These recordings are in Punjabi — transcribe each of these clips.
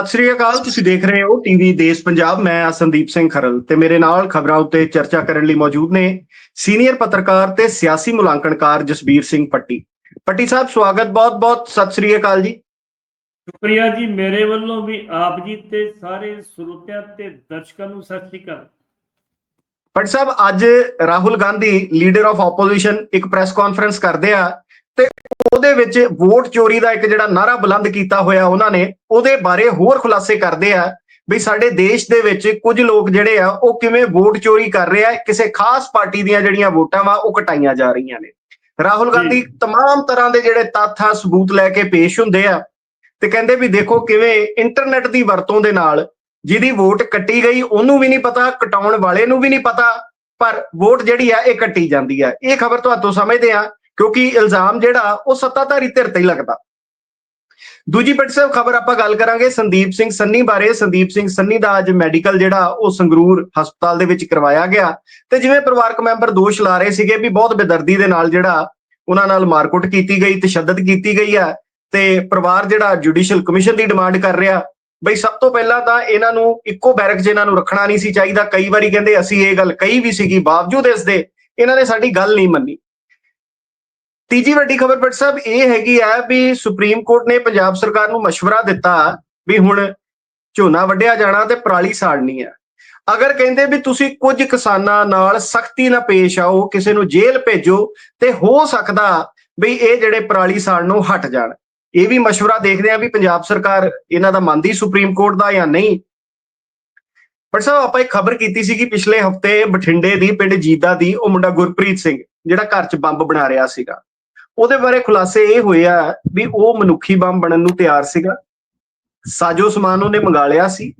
ਸਤਿ ਸ੍ਰੀ ਅਕਾਲ ਤੁਸੀਂ ਦੇਖ ਰਹੇ ਹੋ ਟੀਵੀ ਦੇਸ਼ ਪੰਜਾਬ ਮੈਂ ਆ ਸੰਦੀਪ ਸਿੰਘ ਖਰਲ ਤੇ ਮੇਰੇ ਨਾਲ ਖਬਰਾਂ ਉੱਤੇ ਚਰਚਾ ਕਰਨ ਲਈ ਮੌਜੂਦ ਨੇ ਸੀਨੀਅਰ ਪੱਤਰਕਾਰ ਤੇ ਸਿਆਸੀ ਮੁਲਾਂਕਣਕਾਰ ਜਸਬੀਰ ਸਿੰਘ ਪੱਟੀ। ਪੱਟੀ ਸਾਹਿਬ ਸਵਾਗਤ ਬਹੁਤ-ਬਹੁਤ ਸਤਿ ਸ੍ਰੀ ਅਕਾਲ ਜੀ। ਸ਼ੁਕਰੀਆ ਜੀ ਮੇਰੇ ਵੱਲੋਂ ਵੀ ਆਪ ਜੀ ਤੇ ਸਾਰੇ ਸਰੋਤਿਆਂ ਤੇ ਦਰਸ਼ਕਾਂ ਨੂੰ ਸਤਿ ਸ਼੍ਰੀ ਅਕਾਲ। ਪੱਟੀ ਸਾਹਿਬ ਅੱਜ Rahul Gandhi leader of opposition ਇੱਕ ਪ੍ਰੈਸ ਕਾਨਫਰੰਸ ਕਰਦੇ ਆ। ਤੇ ਉਹਦੇ ਵਿੱਚ ਵੋਟ ਚੋਰੀ ਦਾ ਇੱਕ ਜਿਹੜਾ ਨਾਰਾ ਬੁਲੰਦ ਕੀਤਾ ਹੋਇਆ ਉਹਨਾਂ ਨੇ ਉਹਦੇ ਬਾਰੇ ਹੋਰ ਖੁਲਾਸੇ ਕਰਦੇ ਆ ਵੀ ਸਾਡੇ ਦੇਸ਼ ਦੇ ਵਿੱਚ ਕੁਝ ਲੋਕ ਜਿਹੜੇ ਆ ਉਹ ਕਿਵੇਂ ਵੋਟ ਚੋਰੀ ਕਰ ਰਹੇ ਆ ਕਿਸੇ ਖਾਸ ਪਾਰਟੀ ਦੀਆਂ ਜਿਹੜੀਆਂ ਵੋਟਾਂ ਵਾ ਉਹ ਕਟਾਈਆਂ ਜਾ ਰਹੀਆਂ ਨੇ ਰਾਹੁਲ ਜੀ। ਗਾਂਧੀ तमाम ਤਰ੍ਹਾਂ ਦੇ ਜਿਹੜੇ ਤੱਥ ਆ ਸਬੂਤ ਲੈ ਕੇ ਪੇਸ਼ ਹੁੰਦੇ ਆ ਤੇ ਕਹਿੰਦੇ ਵੀ ਦੇਖੋ ਕਿਵੇਂ ਇੰਟਰਨੈਟ ਦੀ ਵਰਤੋਂ ਦੇ ਨਾਲ ਜਿਹਦੀ ਵੋਟ ਕੱਟੀ ਗਈ ਉਹਨੂੰ ਵੀ ਨਹੀਂ ਪਤਾ ਕਟਾਉਣ ਵਾਲੇ ਨੂੰ ਵੀ ਨਹੀਂ ਪਤਾ ਪਰ ਵੋਟ ਜਿਹੜੀ ਆ ਇਹ ਕੱਟੀ ਜਾਂਦੀ ਆ ਇਹ ਖਬਰ ਤੁਹਾਤੋਂ ਸਮਝਦੇ ਆ ਕਿਉਂਕਿ ਇਲਜ਼ਾਮ ਜਿਹੜਾ, ਉਹ ਸੱਤਾਧਾਰੀ ਧਿਰ ਤੇ ਹੀ ਲੱਗਦਾ। ਦੂਜੀ ਪੱਟੀ ਸਾਹਿਬ ਖਬਰ ਆਪਾਂ ਗੱਲ ਕਰਾਂਗੇ ਸੰਦੀਪ ਸਿੰਘ ਸੰਨੀ ਬਾਰੇ। ਸੰਦੀਪ ਸਿੰਘ ਸੰਨੀ ਦਾ ਅੱਜ ਮੈਡੀਕਲ ਜਿਹੜਾ, ਉਹ ਸੰਗਰੂਰ ਹਸਪਤਾਲ ਦੇ ਵਿੱਚ ਕਰਵਾਇਆ ਗਿਆ। ਤੇ ਜਿਵੇਂ ਪਰਿਵਾਰਕ ਮੈਂਬਰ ਦੋਸ਼ ਲਾ ਰਹੇ ਸੀਗੇ ਵੀ ਬਹੁਤ ਬੇਦਰਦੀ ਦੇ ਨਾਲ ਜਿਹੜਾ, ਉਹਨਾਂ ਨਾਲ ਮਾਰਕੁੱਟ ਕੀਤੀ ਗਈ, ਤਸ਼ੱਦਦ ਕੀਤੀ ਗਈ ਹੈ। ਤੇ ਪਰਿਵਾਰ ਜਿਹੜਾ ਜੁਡੀਸ਼ੀਅਲ ਕਮਿਸ਼ਨ ਦੀ ਡਿਮਾਂਡ ਕਰ ਰਿਹਾ। ਬਈ ਸਭ ਤੋਂ ਪਹਿਲਾਂ ਤਾਂ ਇਹਨਾਂ ਨੂੰ ਇੱਕੋ ਬੈਰਕ 'ਚ ਇਹਨਾਂ ਨੂੰ ਰੱਖਣਾ ਨਹੀਂ ਸੀ ਚਾਹੀਦਾ। ਕਈ ਵਾਰੀ ਕਹਿੰਦੇ ਅਸੀਂ ਇਹ ਗੱਲ ਕਹੀ ਵੀ ਸੀਗੀ, ਬਾਵਜੂਦ ਇਸ ਦੇ ਇਹਨਾਂ ਨੇ ਸਾਡੀ ਗੱਲ ਨਹੀਂ ਮੰਨੀ। ਤੀਜੀ ਵੱਡੀ ਖਬਰ ਪਰ ਸਾਹਿਬ ਇਹ ਹੈਗੀ ਆ ਵੀ ਸੁਪਰੀਮ ਕੋਰਟ ਨੇ ਪੰਜਾਬ ਸਰਕਾਰ ਨੂੰ مشورہ ਦਿੱਤਾ ਵੀ ਹੁਣ ਝੋਨਾ ਵੱਢਿਆ ਜਾਣਾ ਤੇ ਪਰਾਲੀ ਸਾੜਨੀ ਆ ਅਗਰ ਕਹਿੰਦੇ ਵੀ ਤੁਸੀਂ ਕੁਝ ਕਿਸਾਨਾਂ ਨਾਲ ਸਖਤੀ ਨਾਲ ਪੇਸ਼ ਆਓ ਕਿਸੇ ਨੂੰ ਜੇਲ੍ਹ ਭੇਜੋ ਤੇ ਹੋ ਸਕਦਾ ਵੀ ਇਹ ਜਿਹੜੇ ਪਰਾਲੀ ਸਾੜਨੋਂ ਹਟ ਜਾਣ ਇਹ ਵੀ مشورہ ਦੇਖਦੇ ਆ ਵੀ ਪੰਜਾਬ ਸਰਕਾਰ ਇਹਨਾਂ ਦਾ ਮੰਨਦੀ ਸੁਪਰੀਮ ਕੋਰਟ ਦਾ ਜਾਂ ਨਹੀਂ ਪਰ ਸਾਹਿਬ ਆਪਾਂ ਇੱਕ ਖਬਰ ਕੀਤੀ ਸੀ ਕਿ ਪਿਛਲੇ ਹਫਤੇ ਬਠਿੰਡੇ ਦੀ ਪਿੰਡ ਜੀਦਾ ਦੀ ਉਹ ਮੁੰਡਾ ਗੁਰਪ੍ਰੀਤ ਸਿੰਘ ਜਿਹੜਾ ਘਰ 'ਚ ਬੰਬ ਬਣਾ ਰਿਹਾ ਸੀਗਾ ਉਹਦੇ ਬਾਰੇ ਖੁਲਾਸੇ ਇਹ ਹੋਏ ਆ ਵੀ ਉਹ ਮਨੁੱਖੀ ਬੰਬ ਬਣਨ ਨੂੰ ਤਿਆਰ ਸੀਗਾ। ਸਾਜੋ ਸਮਾਨ ਉਹਨੇ ਮੰਗਾ ਲਿਆ ਸੀ।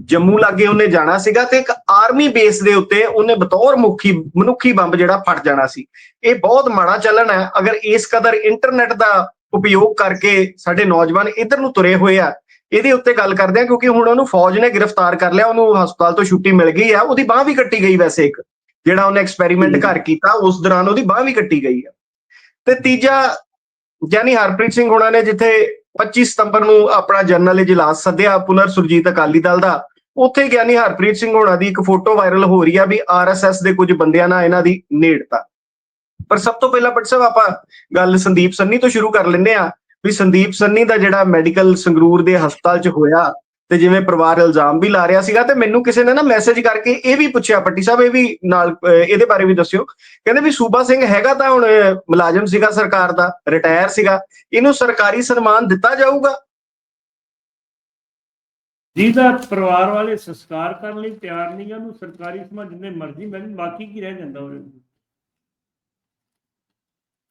ਜੰਮੂ ਲਾਗੇ ਉਹਨੇ ਜਾਣਾ ਸੀਗਾ ਤੇ ਇੱਕ ਆਰਮੀ ਬੇਸ ਦੇ ਉੱਤੇ ਉਹਨੇ ਬਤੌਰ ਮੁਖੀ ਮਨੁੱਖੀ ਬੰਬ ਜਿਹੜਾ ਫਟ ਜਾਣਾ ਸੀ। ਇਹ ਬਹੁਤ ਮਾੜਾ ਚੱਲਣ ਹੈ। ਅਗਰ ਇਸ ਕਦਰ ਇੰਟਰਨੈਟ ਦਾ ਉਪਯੋਗ ਕਰਕੇ ਸਾਡੇ ਨੌਜਵਾਨ ਇਧਰ ਨੂੰ ਤੁਰੇ ਹੋਏ ਆ ਇਹਦੇ ਉੱਤੇ ਗੱਲ ਕਰਦੇ ਆ ਕਿਉਂਕਿ ਹੁਣ ਉਹਨੂੰ ਫੌਜ ਨੇ ਗ੍ਰਿਫਤਾਰ ਕਰ ਲਿਆ ਉਹਨੂੰ ਹਸਪਤਾਲ ਤੋਂ ਛੁੱਟੀ ਮਿਲ ਗਈ ਆ ਉਹਦੀ ਬਾਹ ਵੀ ਕੱਟੀ ਗਈ ਵੈਸੇ ਇੱਕ ਜਿਹੜਾ ਉਹਨੇ ਐਕਸਪੈਰੀਮੈਂਟ ਘਰ ਕੀਤਾ ਉਸ ਦੌਰਾਨ ਉਹਦੀ ਬਾਹ ਵੀ ਕੱਟੀ ਗਈ ਆ। ਤੇ ਤੀਜਾ ਜਾਨੀ ਹਰਪ੍ਰੀਤ ਸਿੰਘ ਹੋਣਾ ਨੇ ਜਿੱਥੇ 25 ਸਤੰਬਰ ਨੂੰ ਆਪਣਾ ਜਨਰਲ ਇਜਲਾਸ ਸੱਦਿਆ ਪੁਨਰ ਸੁਰਜੀਤ ਅਕਾਲੀ ਦਲ ਦਾ, ਉੱਥੇ ਗਿਆਨੀ ਹਰਪ੍ਰੀਤ ਸਿੰਘ ਹੋਣਾ ਦੀ ਇੱਕ ਫੋਟੋ ਵਾਇਰਲ ਹੋ ਰਹੀ ਆ ਵੀ ਆਰਐਸਐਸ ਦੇ ਕੁਝ ਬੰਦਿਆਂ ਨਾਲ ਇਹਨਾਂ ਦੀ ਨੇੜਤਾ। ਪਰ ਸਭ ਤੋਂ ਪਹਿਲਾਂ ਪਟ ਸਾਹਿਬ, ਆਪਾਂ ਗੱਲ ਸੰਦੀਪ ਸੰਨੀ ਤੋਂ ਸ਼ੁਰੂ ਕਰ ਲੈਂਦੇ ਆ ਵੀ ਸੰਦੀਪ ਸੰਨੀ ਦਾ ਜਿਹੜਾ ਮੈਡੀਕਲ ਸੰਗਰੂਰ ਦੇ ਹਸਪਤਾਲ 'ਚ ਹੋਇਆ ਤੇ ਜਿਵੇਂ ਪਰਿਵਾਰ ਇਲਜ਼ਾਮ ਵੀ ਲਾ ਰਿਹਾ ਸੀਗਾ ਤੇ ਮੈਨੂੰ ਕਿਸੇ ਨੇ ਨਾ ਮੈਸੇਜ ਕਰਕੇ ਇਹ ਵੀ ਪੁੱਛਿਆ, ਪੱਟੀ ਸਾਹਿਬ, ਇਹ ਵੀ ਨਾਲ ਇਹਦੇ ਬਾਰੇ ਵੀ ਦੱਸਿਓ। ਕਹਿੰਦੇ ਵੀ ਸੂਬਾ ਸਿੰਘ ਹੈਗਾ ਤਾਂ ਹੁਣ ਮੁਲਾਜ਼ਮ ਸੀਗਾ ਸਰਕਾਰ ਦਾ ਰਿਟਾਇਰ ਸੀਗਾ। ਇਹਨੂੰ ਸਰਕਾਰੀ ਸਨਮਾਨ ਦਿੱਤਾ ਜਾਊਗਾ? ਜਿਹਦਾ ਪਰਿਵਾਰ ਵਾਲੇ ਸੰਸਕਾਰ ਕਰਨ ਲਈ ਤਿਆਰ ਨਹੀਂ ਆ, ਉਹਨੂੰ ਸਰਕਾਰੀ ਸਮਾਂ ਜਿੰਨੇ ਮਰਜ਼ੀ ਮਿਲਣ ਬਾਕੀ ਕੀ ਰਹਿ ਜਾਂਦਾ ਉਹਦੇ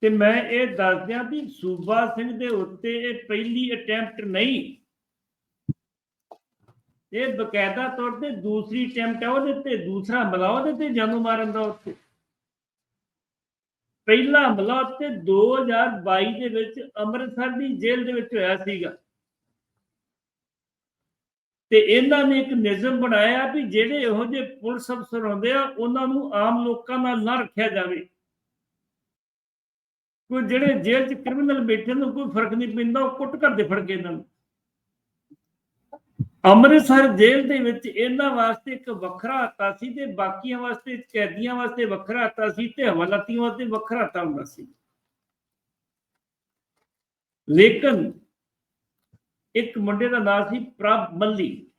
ਤੇ ਮੈਂ ਇਹ ਦੱਸ ਦਿਆਂ ਵੀ ਸੂਬਾ ਸਿੰਘ ਦੇ ਉੱਤੇ ਇਹ ਪਹਿਲੀ ਅਟੈਂਪਟ ਨਹੀਂ ਇਹ ਬਕਾਇਦਾ ਤੌਰ ਤੇ ਦੂਸਰੀ ਅਟੈਂਪਟ ਹੈ ਉਹਦੇ ਤੇ ਦੂਸਰਾ ਹਮਲਾ, ਉਹਦੇ ਤੇ ਜਾਨੋਂ ਮਾਰਨ ਦਾ ਉੱਤੇ ਪਹਿਲਾ ਹਮਲਾ ਉੱਤੇ 2022 ਦੇ ਵਿੱਚ ਅੰਮ੍ਰਿਤਸਰ ਦੀ ਜੇਲ੍ਹ ਦੇ ਵਿੱਚ ਹੋਇਆ ਸੀਗਾ। ਤੇ ਇਹਨਾਂ ਨੇ ਇੱਕ ਨਿਯਮ ਬਣਾਇਆ ਵੀ ਜਿਹੜੇ ਇਹੋ ਜਿਹੇ ਪੁਲਿਸ ਅਫਸਰ ਹੁੰਦੇ ਆ, ਉਹਨਾਂ ਨੂੰ ਆਮ ਲੋਕਾਂ ਨਾਲ ਨਾ ਰੱਖਿਆ ਜਾਵੇ। ਕੋਈ ਜਿਹੜੇ ਜੇਲ੍ਹ 'ਚ ਕ੍ਰਿਮੀਨਲ ਬੈਠੇ ਨੂੰ, ਕੋਈ ਫ਼ਰਕ ਨਹੀਂ ਪੈਂਦਾ, ਉਹ ਕੁੱਟ ਕਰਦੇ ਫੜ ਕੇ ਇਹਨਾਂ ਨੂੰ। ਅੰਮ੍ਰਿਤਸਰ ਜੇਲ੍ਹ ਦੇ ਵਿੱਚ ਇਹਨਾਂ ਵਾਸਤੇ ਇੱਕ ਵੱਖਰਾ ਹੱਤਾ ਸੀ ਤੇ ਬਾਕੀਆਂ ਵਾਸਤੇ, ਕੈਦੀਆਂ ਵਾਸਤੇ ਵੱਖਰਾ ਹੱਤਾ ਸੀ ਤੇ ਹਵਾਲਾਤੀਆਂ ਵਾਸਤੇ ਵੱਖਰਾ ਹੱਤਾ ਹੁੰਦਾ ਸੀ। ਲੇਕਿਨ ਇੱਕ ਮੁੰਡੇ ਦਾ ਨਾਮ ਸੀ ਪ੍ਰਭ ਮੱਲੀ।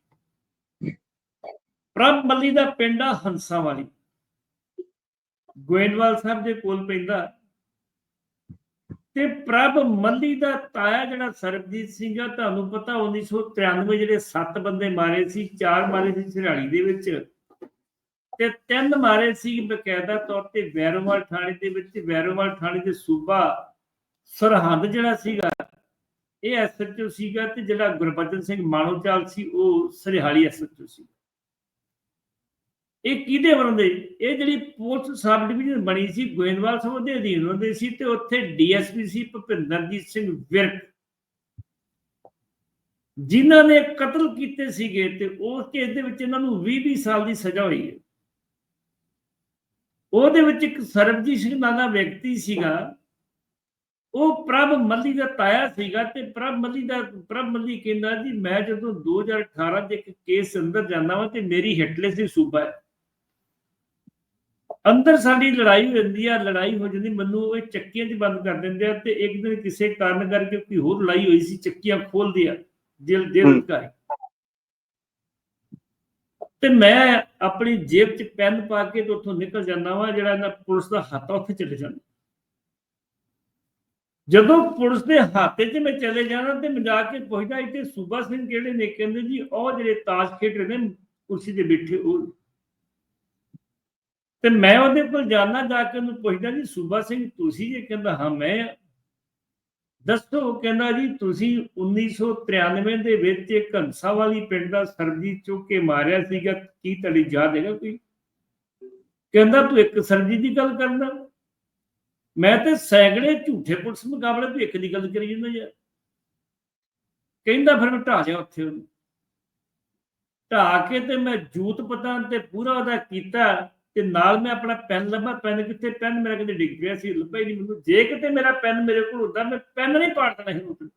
ਪ੍ਰਭ ਮੱਲੀ ਦਾ ਪਿੰਡ ਆ ਹੰਸਾਂ ਵਾਲੀ ਗੋਇੰਦਵਾਲ ਸਾਹਿਬ ਦੇ ਕੋਲ ਪੈਂਦਾ ਤੇ ਪ੍ਰਭ ਮੱਲੀ ਦਾ ਤਾਇਆ ਜਿਹੜਾ ਸਰਬਜੀਤ ਸਿੰਘ ਆ, ਤੁਹਾਨੂੰ ਪਤਾ 1993 ਜਿਹੜੇ 7 ਬੰਦੇ ਮਾਰੇ ਸੀ, ਚਾਰ ਮਾਰੇ ਸੀ ਸਿਰਾੜੀ ਦੇ ਵਿੱਚ ਤੇ ਤਿੰਨ ਮਾਰੇ ਸੀ ਬਕਾਇਦਾ ਤੌਰ ਤੇ ਵੈਰੋਵਾਲ ਥਾਣੇ ਦੇ ਵਿੱਚ ਵੈਰੋਵਾਲ ਥਾਣੇ ਦੇ ਸੂਬਾ ਸਰਹੰਦ ਜਿਹੜਾ ਸੀਗਾ, ਇਹ ਐਸਐਚਓ ਸੀਗਾ ਤੇ ਜਿਹੜਾ ਗੁਰਬਚਨ ਸਿੰਘ ਮਾਣੋਚਾਲ ਸੀ, ਉਹ ਸਰਿਹਾਲੀ ਐਸਐਚਓ ਸੀ ਇਹ ਕਿਹਦੇ ਬਣਦੇ ਇਹ ਜਿਹੜੀ ਪੁਲਿਸ ਸਬ ਡਿਵੀਜ਼ਨ ਬਣੀ ਸੀ, ਗੋਇੰਦਵਾਲ ਸਾਹਿਬ ਦੇ ਅਧੀਨ ਹੁੰਦੇ ਸੀ ਤੇ ਉੱਥੇ ਡੀਐਸਪੀ ਸੀ ਭੁਪਿੰਦਰਜੀਤ ਸਿੰਘ ਵਿਰਕ। ਜਿਨ੍ਹਾਂ ਨੇ ਕਤਲ ਕੀਤੇ ਸੀਗੇ ਤੇ ਉਸ ਕੇਸ ਦੇ ਵਿੱਚ ਇਹਨਾਂ ਨੂੰ 20 20 ਸਾਲ ਦੀ ਸਜ਼ਾ ਹੋਈ ਹੈ। ਉਹਦੇ ਵਿੱਚ ਇੱਕ ਸਰਬਜੀਤ ਸਿੰਘ ਨਾਂ ਦਾ ਵਿਅਕਤੀ ਸੀਗਾ। ਉਹ ਪ੍ਰਭ ਮੱਲੀ ਦਾ ਤਾਇਆ ਸੀਗਾ ਤੇ ਪ੍ਰਭ ਮੱਲੀ ਦਾ, ਪ੍ਰਭ ਮੱਲੀ ਕਹਿੰਦਾ ਜੀ, ਮੈਂ ਜਦੋਂ 2018 ਦੇ ਇੱਕ ਕੇਸ ਅੰਦਰ ਜਾਂਦਾ ਵਾਂ ਤੇ ਮੇਰੀ ਹਿਟਲੈਸ ਦੀ ਸੂਬਾ ਹੈ। ਅੰਦਰ ਸਾਡੀ ਲੜਾਈ ਹੋ ਜਾਂਦੀ ਆ ਲੜਾਈ ਹੋ ਜਾਂਦੀ ਮੈਨੂੰ ਉਹ ਚੱਕੀਆਂ 'ਚ ਬੰਦ ਕਰ ਦਿੰਦੇ ਆ ਤੇ ਇੱਕ ਦਿਨ ਕਿਸੇ ਕਾਰਨ ਕਰਕੇ ਕੋਈ ਹੋਰ ਲੜਾਈ ਹੋਈ ਸੀ ਚੱਕੀਆਂ ਖੋਲਦੇ ਆ ਜੇਲ੍ਹ ਹੂੰ। ਅਧਿਕਾਰੀ ਤੇ ਮੈਂ ਆਪਣੀ ਜੇਬ 'ਚ ਪੈਨ ਪਾ ਕੇ ਤੇ ਉੱਥੋਂ ਨਿਕਲ ਜਾਂਦਾ ਵਾਂ ਜਿਹੜਾ ਇਹਨਾਂ ਪੁਲਿਸ ਦਾ ਹੱਥ ਉੱਥੇ ਚਲੇ ਜਾਂਦਾ। ਜਦੋਂ ਪੁਲਿਸ ਦੇ ਹੱਥੇ 'ਚ ਮੈਂ ਚਲੇ ਜਾਣਾ ਤੇ ਮੈਂ ਜਾ ਕੇ ਪੁੱਛਦਾ ਇੱਥੇ ਸੂਬਾ ਸਿੰਘ ਕਿਹੜੇ ਨੇ? ਕਹਿੰਦੇ ਜੀ ਉਹ ਜਿਹੜੇ ਤਾਸ਼ ਖੇਡ ਰਹੇ ਨੇ ਕੁਰਸੀ ਤੇ ਬੈਠੇ ਉਹ ਤੇ ਮੈਂ ਉਹਦੇ ਕੋਲ ਜਾਣਾ, ਜਾ ਕੇ ਉਹਨੂੰ ਪੁੱਛਦਾ ਜੀ, ਸੂਬਾ ਸਿੰਘ, ਤੁਸੀਂ ਜੇ ਕਹਿੰਦਾ, ਹਾਂ, ਮੈਂ ਦੱਸੋ ਕਹਿੰਦਾ ਜੀ, ਤੁਸੀਂ 1993 ਦੇ ਵਿੱਚ ਇੱਕ ਹੰਸਾ ਵਾਲੀ ਪਿੰਡ ਦਾ ਸਰਬਜੀਤ ਚੁੱਕ ਕੇ ਮਾਰਿਆ ਸੀਗਾ, ਕੀ ਤੁਹਾਡੀ ਯਾਦ ਹੈਗਾ ਕੋਈ? ਕਹਿੰਦਾ, ਤੂੰ ਇੱਕ ਸਰਬਜੀਤ ਦੀ ਗੱਲ ਕਰਦਾ। ਮੈਂ ਤੇ ਸੈਂਕੜੇ ਝੂਠੇ ਪੁਲਿਸ ਮੁਕਾਬਲੇ ਤੂੰ ਇੱਕ ਦੀ ਗੱਲ ਕਰੀ ਜਾਂਦਾ ਯਾਰ। ਕਹਿੰਦਾ ਫਿਰ ਮੈਂ ਢਾ ਲਿਆ ਉੱਥੇ ਉਹਨੂੰ। ਢਾ ਕੇ ਤੇ ਮੈਂ ਜੂਤ ਪਤਾ ਤੇ ਪੂਰਾ ਉਹਦਾ ਕੀਤਾ। ਤੇ ਨਾਲ ਮੈਂ ਆਪਣਾ ਪੈਨ ਲੱਭਾ ਪੈਨ ਕਿੱਥੇ? ਪੈਨ ਮੇਰਾ ਕਿਤੇ ਡਿੱਗ ਪਿਆ ਸੀ, ਲੱਭਾ ਹੀ ਨਹੀਂ ਮੈਨੂੰ। ਜੇ ਕਿਤੇ ਮੇਰਾ ਪੈਨ ਮੇਰੇ ਕੋਲ ਹੁੰਦਾ, ਮੈਂ ਪੈਨ ਨਹੀਂ ਪਾੜ ਦੇਣਾ ਸੀ ਉਹਨੂੰ।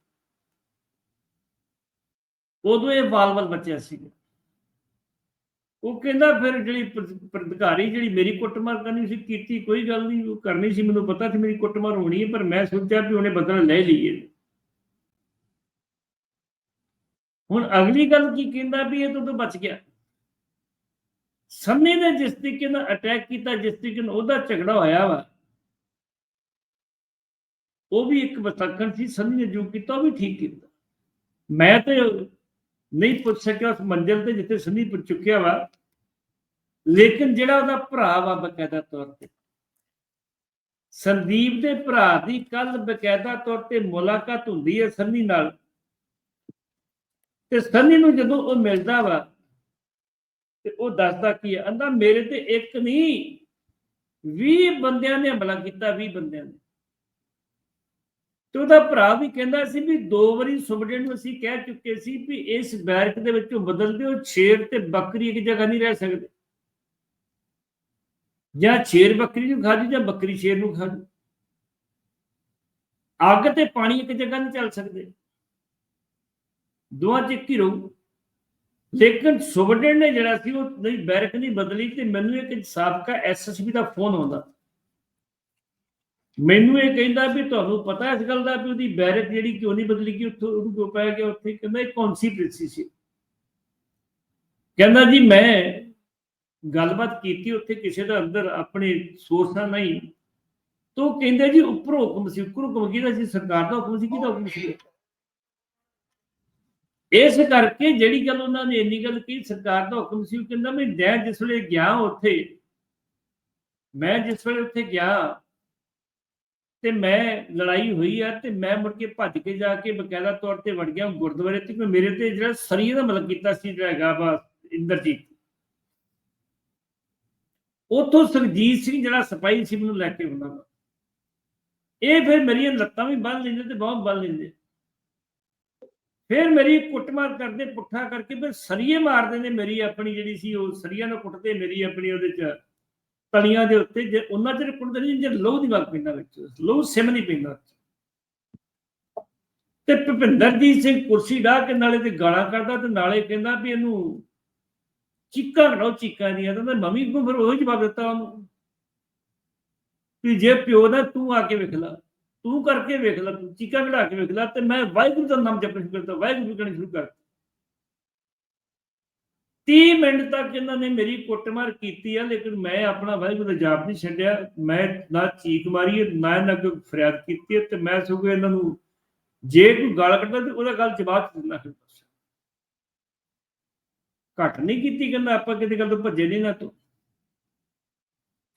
ਉਦੋਂ ਇਹ ਵਾਲ-ਵਾਲ ਬਚਿਆ ਸੀ। ਉਹ ਕਹਿੰਦਾ ਫਿਰ ਜਿਹੜੀ ਪ੍ਰ- ਜਿਹੜੀ ਮੇਰੀ ਕੁੱਟਮਾਰ ਕਰਨੀ ਸੀ, ਕੀਤੀ ਕੋਈ ਗੱਲ ਨਹੀਂ, ਉਹ ਕਰਨੀ ਸੀ, ਮੈਨੂੰ ਪਤਾ ਸੀ ਮੇਰੀ ਕੁੱਟਮਾਰ ਹੋਣੀ ਹੈ, ਪਰ ਮੈਂ ਸੋਚਿਆ ਵੀ ਉਹਨੇ ਬਦਲਾ ਲੈ ਲਈਏ। ਹੁਣ ਅਗਲੀ ਗੱਲ ਕੀ ਕਹਿੰਦਾ ਵੀ ਇਹ ਤੋਂ ਤਾਂ ਬਚ ਗਿਆ। ਸੰਨੀ ਨੇ ਜਿਸ ਤਰੀਕੇ ਨਾਲ ਅਟੈਕ ਕੀਤਾ, ਜਿਸ ਤਰੀਕੇ ਨਾਲ ਉਹਦਾ ਝਗੜਾ ਹੋਇਆ ਵਾ, ਉਹ ਵੀ ਇੱਕ ਬਸਕਣ ਸੀ ਸੰਨੀ ਨੇ ਜੋ ਕੀਤਾ, ਉਹ ਵੀ ਠੀਕ ਕੀਤਾ। ਮੈਂ ਤੇ ਨਹੀਂ ਪੁੱਛ ਸਕਿਆ ਉਸ ਮੰਜ਼ਿਲ ਤੇ ਜਿੱਥੇ ਸੰਨੀ ਪੁੱਜ ਚੁੱਕਿਆ ਵਾ, ਲੇਕਿਨ ਜਿਹੜਾ ਉਹਦਾ ਭਰਾ ਵਾ ਬਕਾਇਦਾ ਤੌਰ ਤੇ, ਸੰਦੀਪ ਦੇ ਭਰਾ ਦੀ ਕੱਲ ਬਕਾਇਦਾ ਤੌਰ ਤੇ ਮੁਲਾਕਾਤ ਹੁੰਦੀ ਹੈ ਸੰਨੀ ਨਾਲ, ਤੇ ਸੰਨੀ ਨੂੰ ਜਦੋਂ ਉਹ ਮਿਲਦਾ ਵਾ ਤੇ ਉਹ ਦੱਸਦਾ ਕੀ ਹੈ ਅੰਦਾ ਮੇਰੇ ਤੇ ਇੱਕ ਨਹੀਂ 20 ਬੰਦਿਆਂ ਨੇ ਹਮਲਾ ਕੀਤਾ 20 ਬੰਦਿਆਂ ਨੇ। ਤੇ ਉਹਦਾ ਭਰਾ ਵੀ ਕਹਿੰਦਾ ਸੀ ਵੀ ਦੋ ਵਾਰੀ ਸੁਬਡੇ ਨੂੰ ਅਸੀਂ ਕਹਿ ਚੁੱਕੇ ਸੀ ਵੀ ਇਸ ਬੈਰਕ ਦੇ ਵਿੱਚੋਂ ਬਦਲ ਦਿਓ ਸ਼ੇਰ ਤੇ ਬੱਕਰੀ ਇੱਕ ਜਗ੍ਹਾ ਨਹੀਂ ਰਹਿ ਸਕਦੇ। ਜਾਂ ਸ਼ੇਰ ਬੱਕਰੀ ਨੂੰ ਖਾ ਜੂ ਜਾਂ ਬੱਕਰੀ ਸ਼ੇਰ ਨੂੰ ਖਾ ਜੂ ਅੱਗ ਤੇ ਪਾਣੀ ਇੱਕ ਜਗ੍ਹਾ ਨਹੀਂ ਚੱਲ ਸਕਦੇ। ਦੋਵਾਂ ਚ ਇੱਕ ਹੀ ਰਹੂ। ਲੇਕਿਨ ਸੁਬਡਨ ਨੇ ਜਿਹੜਾ ਸੀ ਉਹ ਨਹੀਂ, ਬੈਰਕ ਨਹੀਂ ਬਦਲੀ ਤੇ ਮੈਨੂੰ ਇੱਕ ਸਾਬਕਾ ਐਸਐਸਪੀ ਦਾ ਫੋਨ ਆਉਂਦਾ। ਮੈਨੂੰ ਇਹ ਕਹਿੰਦਾ ਵੀ ਤੁਹਾਨੂੰ ਪਤਾ ਇਸ ਗੱਲ ਦਾ ਵੀ ਉਹਦੀ ਬੈਰਕ ਜਿਹੜੀ ਕਿਉਂ ਨਹੀਂ ਬਦਲੀ ਕਿ ਉੱਥੋਂ ਉਹਨੂੰ ਕਿਉਂ ਪਾਇਆ ਗਿਆ ਉੱਥੇ? ਕਹਿੰਦਾ ਇਹ ਕੌਨਸੀਪ੍ਰੈਂਸੀ ਸੀ ਕਹਿੰਦਾ ਜੀ ਮੈਂ ਗੱਲਬਾਤ ਕੀਤੀ ਉੱਥੇ ਕਿਸੇ ਦਾ ਅੰਦਰ, ਆਪਣੇ ਸੋਰਸਾਂ ਨਾਲ ਨਹੀਂ। ਤੋ ਕਹਿੰਦੇ ਜੀ ਉੱਪਰ ਹੁਕਮ ਸੀ, ਉੱਪਰ ਹੁਕਮ ਕਿਹਦਾ ਸੀ? ਸਰਕਾਰ ਦਾ ਹੁਕਮ ਸੀ, ਕਿਹਦਾ ਹੁਕਮ ਸੀ? ਇਸ ਕਰਕੇ ਜਿਹੜੀ ਗੱਲ ਉਹਨਾਂ ਨੇ ਇੰਨੀ ਗੱਲ ਕਹੀ, ਸਰਕਾਰ ਦਾ ਹੁਕਮ ਸੀ, ਉਹ ਕਹਿੰਦਾ ਮੈਂ ਮੈਂ ਜਿਸ ਵੇਲੇ ਗਿਆ ਉੱਥੇ, ਮੈਂ ਜਿਸ ਵੇਲੇ ਉੱਥੇ ਗਿਆ ਤੇ ਮੈਂ ਲੜਾਈ ਹੋਈ ਆ ਤੇ ਮੈਂ ਮੁੜ ਕੇ ਭੱਜ ਕੇ ਜਾ ਕੇ ਬਕਾਇਦਾ ਤੌਰ ਤੇ ਵੜ ਗਿਆ ਗੁਰਦੁਆਰੇ ਤੇ ਕਿ ਮੇਰੇ ਤੇ ਜਿਹੜਾ ਸਰੀਏ ਦਾ ਮਤਲਬ ਕੀਤਾ ਸੀ ਜਿਹੜਾ ਹੈਗਾ ਵਾ ਇੰਦਰਜੀਤ। ਉਥੋਂ ਸਰਜੀਤ ਸਿੰਘ ਜਿਹੜਾ ਸਿਪਾਹੀ ਸੀ, ਮੈਨੂੰ ਲੈ ਕੇ ਹੁੰਦਾ ਵਾ। ਇਹ ਫਿਰ ਮੇਰੀਆਂ ਲੱਤਾਂ ਵੀ ਬੰਨ ਲੈਂਦੇ ਤੇ ਬਹੁਤ ਬੰਨ ਲੈਂਦੇ। ਫਿਰ ਮੇਰੀ ਕੁੱਟਮਾਰ ਕਰਦੇ ਪੁੱਠਾ ਕਰਕੇ ਫਿਰ ਸਰੀਏ ਮਾਰਦੇ ਨੇ ਮੇਰੀ ਆਪਣੀ ਜਿਹੜੀ ਸੀ ਉਹ ਸਰੀਆ ਨਾਲ ਕੁੱਟਦੇ ਮੇਰੀ ਆਪਣੀ ਉਹਦੇ ਚ ਤਲੀਆਂ ਦੇ ਉੱਤੇ ਜੇ ਉਹਨਾਂ ਚਿਰ ਕੁੱਟਦੇ ਨਹੀਂ ਜੇ ਲਹੂ ਦੀ ਗੱਲ ਪੈਂਦਾ ਵਿੱਚ, ਲਹੂ ਸਿਮ ਨਹੀਂ ਪੈਂਦਾ ਤੇ ਭੁਪਿੰਦਰਜੀਤ ਸਿੰਘ ਕੁਰਸੀ ਢਾਹ ਕੇ ਨਾਲੇ ਤੇ ਗਾਲਾਂ ਕੱਢਦਾ ਤੇ ਨਾਲੇ ਕਹਿੰਦਾ ਵੀ ਇਹਨੂੰ ਚੀਕਾਂ ਕਢਾਓ ਚੀਕਾਂ ਦੀਆਂ, ਤਾਂ ਮੰਮੀ ਨੂੰ ਫਿਰ ਉਹੀ ਜਵਾਬ ਦਿੱਤਾ ਉਹਨੂੰ। ਵੀ ਜੇ ਪਿਓ ਦਾ ਤੂੰ ਆ ਕੇ ਵੇਖ ਲਾ। ਤੂੰ ਕਰਕੇ ਵੇਖ ਲੈ ਤੂੰ ਚੀਕਾਂ ਕਢਾ ਕੇ ਵੇਖ ਲੈ ਤੇ ਮੈਂ ਵਾਹਿਗੁਰੂ ਦਾ ਨਾਮ ਜਪਣਾ ਸ਼ੁਰੂ ਕਰਤਾ ਵਾਹਿਗੁਰੂ ਕਹਿਣਾ ਸ਼ੁਰੂ ਕਰ 30 ਮਿੰਟ ਤੱਕ ਇਹਨਾਂ ਨੇ ਮੇਰੀ ਕੁੱਟਮਾਰ ਕੀਤੀ ਆ ਲੇਕਿਨ ਮੈਂ ਆਪਣਾ ਵਾਹਿਗੁਰੂ ਦਾ ਜਾਪ ਨਹੀਂ ਛੱਡਿਆ ਮੈਂ ਨਾ ਚੀਕ ਮਾਰੀ ਹੈ, ਨਾ ਇਹਨਾਂ ਕੋਈ ਫਰਿਆਦ ਕੀਤੀ ਹੈ ਤੇ ਮੈਂ ਸਗੋਂ ਇਹਨਾਂ ਨੂੰ ਜੇ ਕੋਈ ਗਾਲ ਕੱਢਦਾ ਤੇ ਉਹਦਾ ਗੱਲ ਜਵਾਬ ਦਿੰਦਾ ਫਿਰ ਘੱਟ ਨਹੀਂ ਕੀਤੀ ਕਹਿੰਦਾ ਆਪਾਂ ਕਿਤੇ ਗੱਲ ਤੋਂ ਭੱਜੇ ਨਹੀਂ ਨਾ ਤੂੰ।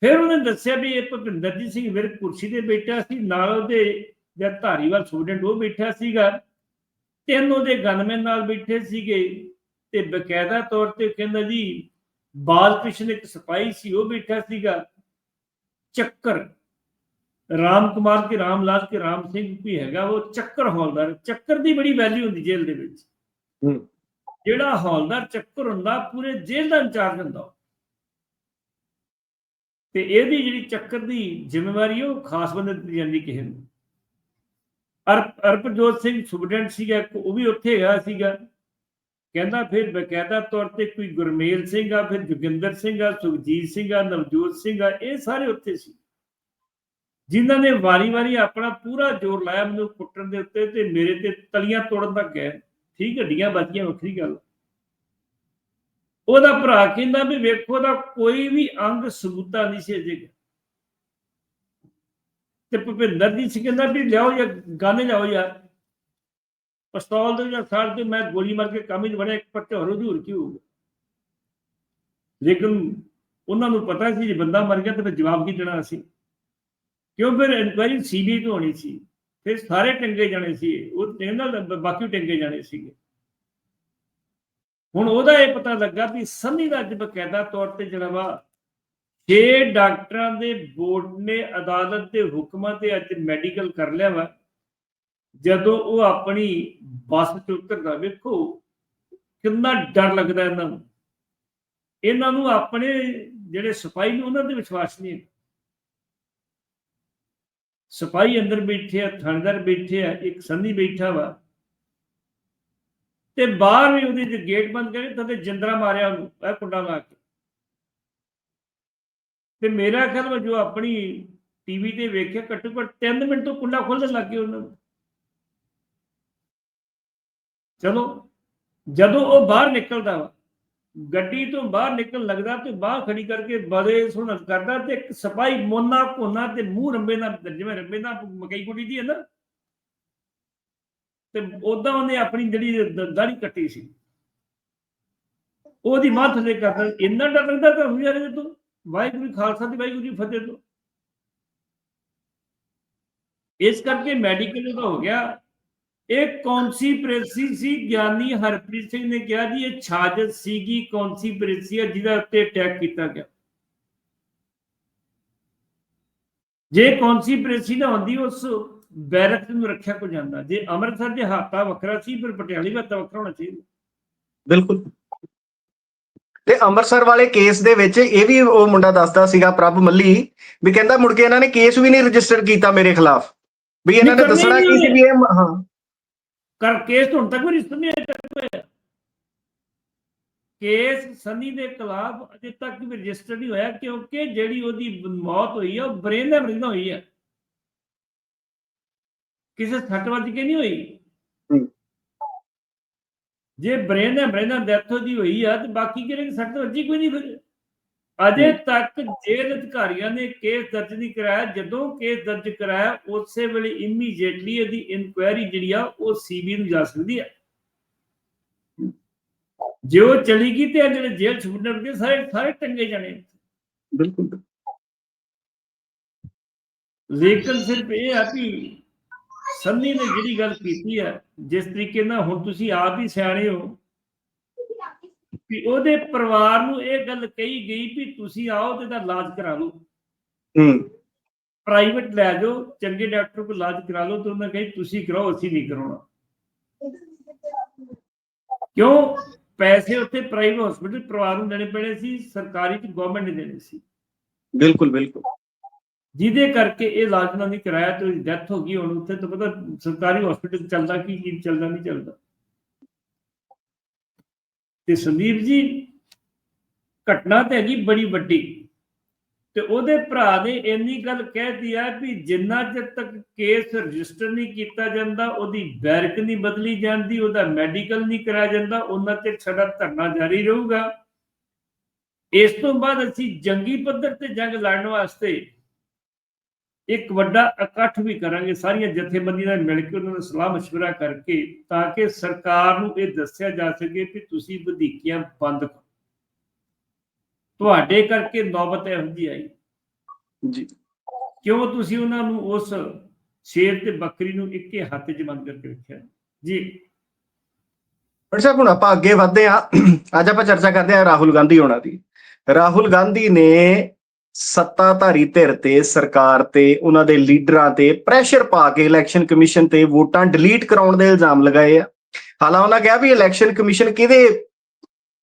ਫਿਰ ਉਹਨੇ ਦੱਸਿਆ ਵੀ ਇਹ ਭੁਪਿੰਦਰਜੀਤ ਸਿੰਘ ਮੇਰੇ ਕੁਰਸੀ ਤੇ ਬੈਠਾ ਸੀ ਨਾਲ ਉਹਦੇ ਜਾਂ ਧਾਰੀਵਾਲ ਸਟੂਡੈਂਟ ਉਹ ਬੈਠਾ ਸੀਗਾ ਤਿੰਨ ਉਹਦੇ ਗਨਮੈਨ ਨਾਲ ਬੈਠੇ ਸੀਗੇ ਤੇ ਬਕਾਇਦਾ ਤੌਰ ਤੇ ਕਹਿੰਦਾ ਜੀ ਬਾਲ ਕ੍ਰਿਸ਼ਨ ਇੱਕ ਸਿਪਾਹੀ ਸੀ ਉਹ ਬੈਠਾ ਸੀਗਾ ਚੱਕਰ ਰਾਮ ਕੁਮਾਰ ਕੇ ਰਾਮ ਲਾਲ ਕੇ ਰਾਮ ਸਿੰਘ ਵੀ ਹੈਗਾ ਉਹ ਚੱਕਰ ਹੌਲਦਾਰ ਚੱਕਰ ਦੀ ਬੜੀ ਵੈਲਿਊ ਹੁੰਦੀ ਜੇਲ੍ਹ ਦੇ ਵਿੱਚ ਹੂੰ। ਜਿਹੜਾ ਹੌਲਦਾਰ ਚੱਕਰ ਹੁੰਦਾ ਪੂਰੇ ਜੇਲ੍ਹ ਦਾ ਇੰਚਾਰਜ ਹੁੰਦਾ। ਤੇ ਇਹਦੀ ਜਿਹੜੀ ਚੱਕਰ ਦੀ ਜ਼ਿੰਮੇਵਾਰੀ ਉਹ ਖਾਸ ਬੰਦੇ ਦਿੱਤੀ ਜਾਂਦੀ ਕਿਸੇ ਨੂੰ। ਅਰਪ ਅਰਪਜੋਤ ਸਿੰਘ ਸੁਬਡੈਂਟ ਸੀਗਾ, ਉਹ ਵੀ ਉੱਥੇ ਗਿਆ ਸੀਗਾ। ਕਹਿੰਦਾ ਫਿਰ ਬਕਾਇਦਾ ਤੌਰ ਤੇ ਕੋਈ ਗੁਰਮੇਲ ਸਿੰਘ ਆ, ਫਿਰ ਜੋਗਿੰਦਰ ਸਿੰਘ ਆ, ਸੁਖਜੀਤ ਸਿੰਘ ਆ, ਨਵਜੋਤ ਸਿੰਘ ਆ, ਇਹ ਸਾਰੇ ਉੱਥੇ ਸੀ। ਜਿਨ੍ਹਾਂ ਨੇ ਵਾਰੀ-ਵਾਰੀ ਆਪਣਾ ਪੂਰਾ ਜ਼ੋਰ ਲਾਇਆ ਮੈਨੂੰ ਕੁੱਟਣ ਦੇ ਉੱਤੇ ਤੇ ਮੇਰੇ ਤੇ ਤਲੀਆਂ ਤੋੜਨ ਤੱਕ ਗਏ। ਠੀਕ ਹੱਡੀਆਂ ਵੱਜੀਆਂ ਵੱਖਰੀ ਗੱਲ। ਉਹਦਾ ਭਰਾ ਕਹਿੰਦਾ ਵੀ ਵੇਖੋ ਦਾ ਕੋਈ ਵੀ ਅੰਗ ਸਬੂਤਾ ਨਹੀਂ ਸੀ ਅਜੇ। ਤੇ ਭੁਪਿੰਦਰ ਜੀ ਸੀ ਕਹਿੰਦਾ ਵੀ ਲਿਆਓ ਜਾਂ ਗਾਣੇ ਲਿਆਓ ਯਾਰ। ਪਿਸਤੌਲ ਦੇ ਜਾਂ ਸਾੜ ਤੇ ਮੈਂ ਗੋਲੀ ਮਾਰ ਕੇ ਕੰਮ ਹੀ ਨਹੀਂ ਬਣਿਆ, ਇੱਕ ਪੱਤੇ ਹੋਰ ਹਜ਼ੂਰ ਕੀ ਹੋਊਗਾ ਲੇਕਿਨ ਉਹਨਾਂ ਨੂੰ ਪਤਾ ਸੀ ਜੇ ਬੰਦਾ ਮਰ ਗਿਆ ਤਾਂ ਫਿਰ ਜਵਾਬ ਕੀ ਦੇਣਾ ਸੀ ਕਿਉਂ ਫਿਰ ਇਨਕੁਆਇਰੀ ਸੀਬੀਆਈ ਤੋਂ ਹੋਣੀ ਸੀ? ਫਿਰ ਸਾਰੇ ਟੰਗੇ ਜਾਣੇ ਸੀ। ਉਹ ਕਹਿੰਦਾ ਬਾਕੀ ਟੰਗੇ ਜਾਣੇ ਸੀਗੇ। ਹੁਣ ਉਹਦਾ ਇਹ ਪਤਾ ਲੱਗਾ ਵੀ ਸੰਨੀ ਦਾ ਅੱਜ ਬਕਾਇਦਾ ਤੌਰ ਤੇ ਜਿਹੜਾ ਵਾ ਛੇ ਡਾਕਟਰਾਂ ਦੇ ਬੋਰਡ ਨੇ ਅਦਾਲਤ ਦੇ ਹੁਕਮਾਂ ਤੇ ਅੱਜ ਮੈਡੀਕਲ ਕਰ ਲਿਆ ਵਾ। ਜਦੋਂ ਉਹ ਆਪਣੀ ਬੱਸ ਚ ਉਤਰਦਾ, ਵੇਖੋ ਕਿੰਨਾ ਡਰ ਲੱਗਦਾ ਇਹਨਾਂ ਨੂੰ। ਇਹਨਾਂ ਨੂੰ ਆਪਣੇ ਜਿਹੜੇ ਸਿਪਾਹੀ ਨੇ ਉਹਨਾਂ ਤੇ ਵਿਸ਼ਵਾਸ ਨਹੀਂ ਹੈ। ਸਿਪਾਹੀ ਅੰਦਰ ਬੈਠੇ ਆ, ਥਾਣੇਦਾਰ ਬੈਠੇ ਆ, ਇੱਕ ਸੰਨੀ ਬੈਠਾ ਵਾ। ਤੇ ਬਾਹਰ ਵੀ ਉਹਦੇ ਗੇਟ ਬੰਦ ਕਰੇ ਤਾਂ ਤੇ ਜਿੰਦਰਾ ਮਾਰਿਆ ਉਹਨੂੰ, ਇਹ ਕੁੰਡਾ ਲਾ ਕੇ। ਤੇ ਮੇਰਾ ਖਿਆਲ ਵਾ ਜੋ ਆਪਣੀ ਟੀਵੀ ਤੇ ਵੇਖਿਆ ਘੱਟੋ ਘੱਟ 3 ਮਿੰਟ ਤੋਂ ਕੁੰਡਾ ਖੋਲਣ ਲੱਗ ਉਹਨਾਂ। ਨੂੰ ਚਲੋ, ਜਦੋਂ ਉਹ ਬਾਹਰ ਨਿਕਲਦਾ ਵਾ, ਗੱਡੀ ਤੋਂ ਬਾਹਰ ਨਿਕਲ ਲੱਗਦਾ ਤੇ ਬਾਹਰ ਖੜੀ ਕਰਕੇ ਬੜੇ ਸੁਣ ਕਰਦਾ ਤੇ ਇੱਕ ਸਪਾਈ ਮੋਨਾ ਕੋਨਾ ਤੇ ਮੂੰਹ ਰੰਬੇ ਨਾਲ, ਜਿਵੇਂ ਰੰਬੇ ਨਾਲ ਮਕਈ ਕੁੜੀ ਦੀ ਹੈ ਨਾ ਤੇ ਉਦਾਂ ਉਹਨੇ ਆਪਣੀ ਜਿਹੜੀ ਦਾੜੀ ਕੱਟੀ ਸੀ। ਉਹਦੀ ਮਾਂ ਥੱਲੇ ਕਰਦਾ ਇੰਨਾ ਡਰ ਲੱਗਦਾ ਤਾਂ ਹੁਣ ਯਾਰ ਤੂੰ? ਵਾਹਿਗੁਰੂ ਖਾਲਸਾ ਤੇ ਵਾਹਿਗੁਰੂ ਜੀ ਫਤਿਹ ਤੋਂ। ਇਸ ਕਰਕੇ ਮੈਡੀਕਲ ਦਾ ਹੋ ਗਿਆ। ਇਹ ਕੌਨਸੀਪ੍ਰੇਸੀ ਸੀ ਗਿਆਨੀ ਹਰਪ੍ਰੀਤ ਸਿੰਘ ਨੇ ਕਿਹਾ ਜੀ, ਇਹ ਛਾਜਤ ਸੀਗੀ। ਕੌਨਸੀਪ੍ਰੇਸੀ ਹੈ ਜਿਹਦਾ ਉੱਤੇ ਅਟੈਕ ਕੀਤਾ ਗਿਆ। ਜੇ ਕੌਨਸੀਪ੍ਰੇਸੀ ਨਾ ਹੁੰਦੀ ਉਸ ਬੈਰਕ ਨੂੰ ਰੱਖਿਆ ਕੋ ਜਾਂਦਾ। ਜੇ ਅੰਮ੍ਰਿਤਸਰ ਦੇ ਹਾਤਾ ਵੱਖਰਾ ਸੀ ਫਿਰ ਪਟਿਆਲੇ ਦਾ ਹਾਤਾ ਵੱਖਰਾ ਹੋਣਾ ਚਾਹੀਦਾ। ਬਿਲਕੁਲ। ਤੇ ਅੰਮ੍ਰਿਤਸਰ ਵਾਲੇ ਕੇਸ ਦੇ ਵਿੱਚ ਇਹ ਵੀ ਉਹ ਮੁੰਡਾ ਦੱਸਦਾ ਸੀਗਾ ਪ੍ਰਭ ਮੱਲੀ ਵੀ ਕਹਿੰਦਾ ਮੁੜ ਕੇ ਇਹਨਾਂ ਨੇ ਕੇਸ ਵੀ ਨਹੀਂ ਰਜਿਸਟਰ ਕੀਤਾ ਮੇਰੇ ਖਿਲਾਫ। ਵੀ ਇਹਨਾਂ ਨੇ ਦੱਸਣਾ ਕੀ ਸੀ ਵੀ ਇਹ ਹਾਂ। ਕਰ ਕੇਸ ਹੁਣ ਤੱਕ ਵੀ ਰਿਸ਼ਤ ਨਹੀਂ ਹੋਇਆ ਕੇਸ ਸਨੀ ਦੇ ਖਿਲਾਫ ਅਜੇ ਤੱਕ ਵੀ ਰਜਿਸਟਰ ਨਹੀਂ ਹੋਇਆ ਕਿਉਂਕਿ ਜਿਹੜੀ ਉਹਦੀ ਮੌਤ ਹੋਈ ਹੈ ਉਹ ਬ੍ਰੇਨ ਹੈਮਰਿਜ ਨਾਲ ਹੋਈ ਹੈ ਕਿਸੇ ਸੱਟ ਵੱਜ ਕੇ ਨਹੀਂ ਹੋਈ? ਹੂੰ। ਜੇ ਬ੍ਰੇਨ ਹੈਮਰਿਜ ਨਾਲ ਡੈਥ ਉਹਦੀ ਹੋਈ ਆ ਤੇ ਬਾਕੀ ਕਿਹੜੇ ਸੱਟ ਵੱਜੀ ਕੋਈ ਨਹੀਂ ਫਿਰ? ਅਜੇ ਤੱਕ ਜੇਲ੍ਹ ਅਧਿਕਾਰੀਆਂ ਨੇ ਕੇਸ ਦਰਜ ਨਹੀਂ ਕਰਾਇਆ। ਜਦੋਂ ਕੇਸ ਦਰਜ ਕਰਾਇਆ ਉਸੇ ਵੇਲੇ ਇਮੀਡੀਏਟਲੀ ਇਹਦੀ ਇਨਕੁਆਇਰੀ ਜਿਹੜੀ ਆ ਉਹ ਸੀਬੀ ਨੂੰ ਜਾ ਸਕਦੀ ਹੈ ਜੇ ਉਹ ਚਲੀ ਗਈ ਤੇ ਜਿਹੜੇ ਜੇਲ੍ਹ ਛੁੱਟਣ ਦੇ ਸਾਰੇ ਸਾਰੇ ਟੰਗੇ ਜਾਣੇ। ਬਿਲਕੁਲ। ਲੇਕਿਨ ਸਿਰਫ ਇਹ ਆ ਕਿ ਸੰਨੀ ਨੇ ਜਿਹੜੀ ਗੱਲ ਕੀਤੀ ਹੈ ਜਿਸ ਤਰੀਕੇ ਨਾਲ ਹੁਣ ਤੁਸੀਂ ਆਪ ਹੀ ਸਿਆਣੇ ਹੋ ਕਿ ਉਹਦੇ ਪਰਿਵਾਰ ਨੂੰ ਇਹ ਗੱਲ ਕਹੀ ਗਈ ਵੀ ਤੁਸੀਂ ਆਓ ਤੇ ਇਹਦਾ ਇਲਾਜ ਕਰਾ ਲਓ। ਹੂੰ। ਪ੍ਰਾਈਵੇਟ ਲੈ ਜਾਓ ਚੰਗੇ ਡਾਕਟਰ ਕੋਲ ਇਲਾਜ ਕਰਾ ਲਓ ਤੇ ਉਹਨਾਂ ਕਹੀ ਤੁਸੀਂ ਕਰਾਓ ਅਸੀਂ ਨਹੀਂ ਕਰਾਉਣਾ। ਕਿਉਂ? ਪੈਸੇ ਉੱਥੇ ਪ੍ਰਾਈਵੇਟ ਹਸਪੀਟਲ ਪਰਿਵਾਰ ਨੂੰ ਦੇਣੇ ਪੈਣੇ ਸੀ ਸਰਕਾਰੀ ਚ ਗਵਰਨਮੈਂਟ ਨੇ ਦੇਣੇ ਸੀ। ਬਿਲਕੁਲ ਬਿਲਕੁਲ। ਜਿਹਦੇ ਕਰਕੇ ਇਹ ਇਲਾਜ ਨਾ ਨਹੀਂ ਤੇ ਡੈਥ ਹੋ ਗਈ, ਹੁਣ ਉੱਥੇ ਤਾਂ ਪਤਾ ਸਰਕਾਰੀ ਹਸਪੀਟਲ ਚੱਲਦਾ ਕੀ ਕੀ ਚੱਲਦਾ, ਨਹੀਂ ਚੱਲਦਾ। ਤੇ ਸੰਦੀਪ ਜੀ, ਘਟਨਾ ਤੇ ਹੈਗੀ ਬੜੀ ਵੱਡੀ। ਤੇ ਉਹਦੇ ਭਰਾ ਨੇ ਇੰਨੀ ਗੱਲ ਕਹਿਤੀ ਆ ਵੀ ਜਿੰਨਾ ਚਿਰ ਤੱਕ ਕੇਸ ਰਜਿਸਟਰ ਨਹੀਂ ਕੀਤਾ ਜਾਂਦਾ, ਉਹਦੀ ਬੈਰਕ ਨਹੀਂ ਬਦਲੀ ਜਾਂਦੀ, ਉਹਦਾ ਮੈਡੀਕਲ ਨਹੀਂ ਕਰਾਇਆ ਜਾਂਦਾ, ਉਹਨਾਂ ਤੇ ਸਾਡਾ ਧਰਨਾ ਜਾਰੀ ਰਹੂਗਾ। ਇਸ ਤੋਂ ਬਾਅਦ ਅਸੀਂ ਜੰਗੀ ਪੱਧਰ ਤੇ ਜੰਗ ਲੜਨ ਵਾਸਤੇ ਇੱਕ ਵੱਡਾ ਇਕੱਠ ਵੀ ਕਰਾਂਗੇ ਸਾਰੀਆਂ ਜਥੇਬੰਦੀਆਂ ਨਾਲ ਮਿਲ ਕੇ ਉਹਨਾਂ ਨਾਲ ਸਲਾਹ مشورہ ਕਰਕੇ ਤਾਂ ਕਿ ਸਰਕਾਰ ਨੂੰ ਇਹ ਦੱਸਿਆ ਜਾ ਸਕੇ ਕਿ ਤੁਸੀਂ ਵਧੀਕੀਆਂ ਬੰਦ ਕਰੋ ਤੁਹਾਡੇ ਕਰਕੇ ਨੌਬਤ ਇਹੋ ਜਿਹੀ ਆਈ ਜੀ ਕਿਉਂ ਤੁਸੀਂ ਉਹਨਾਂ ਨੂੰ ਉਸ ਸ਼ੇਰ ਤੇ ਬੱਕਰੀ ਨੂੰ ਇੱਕੇ ਹੱਥ 'ਚ ਬੰਦ ਕਰਕੇ ਰੱਖਿਆ ਜੀ ਪਰ ਸਾਹਿਬ ਹੁਣ ਆਪਾਂ ਅੱਗੇ ਵਧਦੇ ਹਾਂ ਅੱਜ ਆਪਾਂ ਚਰਚਾ ਕਰਦੇ ਹਾਂ ਰਾਹੁਲ ਗਾਂਧੀ ਹੋਣਾ ਦੀ ਰਾਹੁਲ ਗਾਂਧੀ ਨੇ ਸੱਤਾਧਾਰੀ ਧਿਰ ਤੇ ਸਰਕਾਰ ਤੇ ਉਹਨਾਂ ਦੇ ਲੀਡਰਾਂ ਤੇ ਪ੍ਰੈਸ਼ਰ ਪਾ ਕੇ ਇਲੈਕਸ਼ਨ ਕਮਿਸ਼ਨ ਤੇ ਵੋਟਾਂ ਡਿਲੀਟ ਕਰਾਉਣ ਦੇ ਇਲਜ਼ਾਮ ਲਗਾਏ ਆ। ਹਾਲਾਂ ਉਹਨਾਂ ਕਿਹਾ ਵੀ ਇਲੈਕਸ਼ਨ ਕਮਿਸ਼ਨ ਕਿਹਦੇ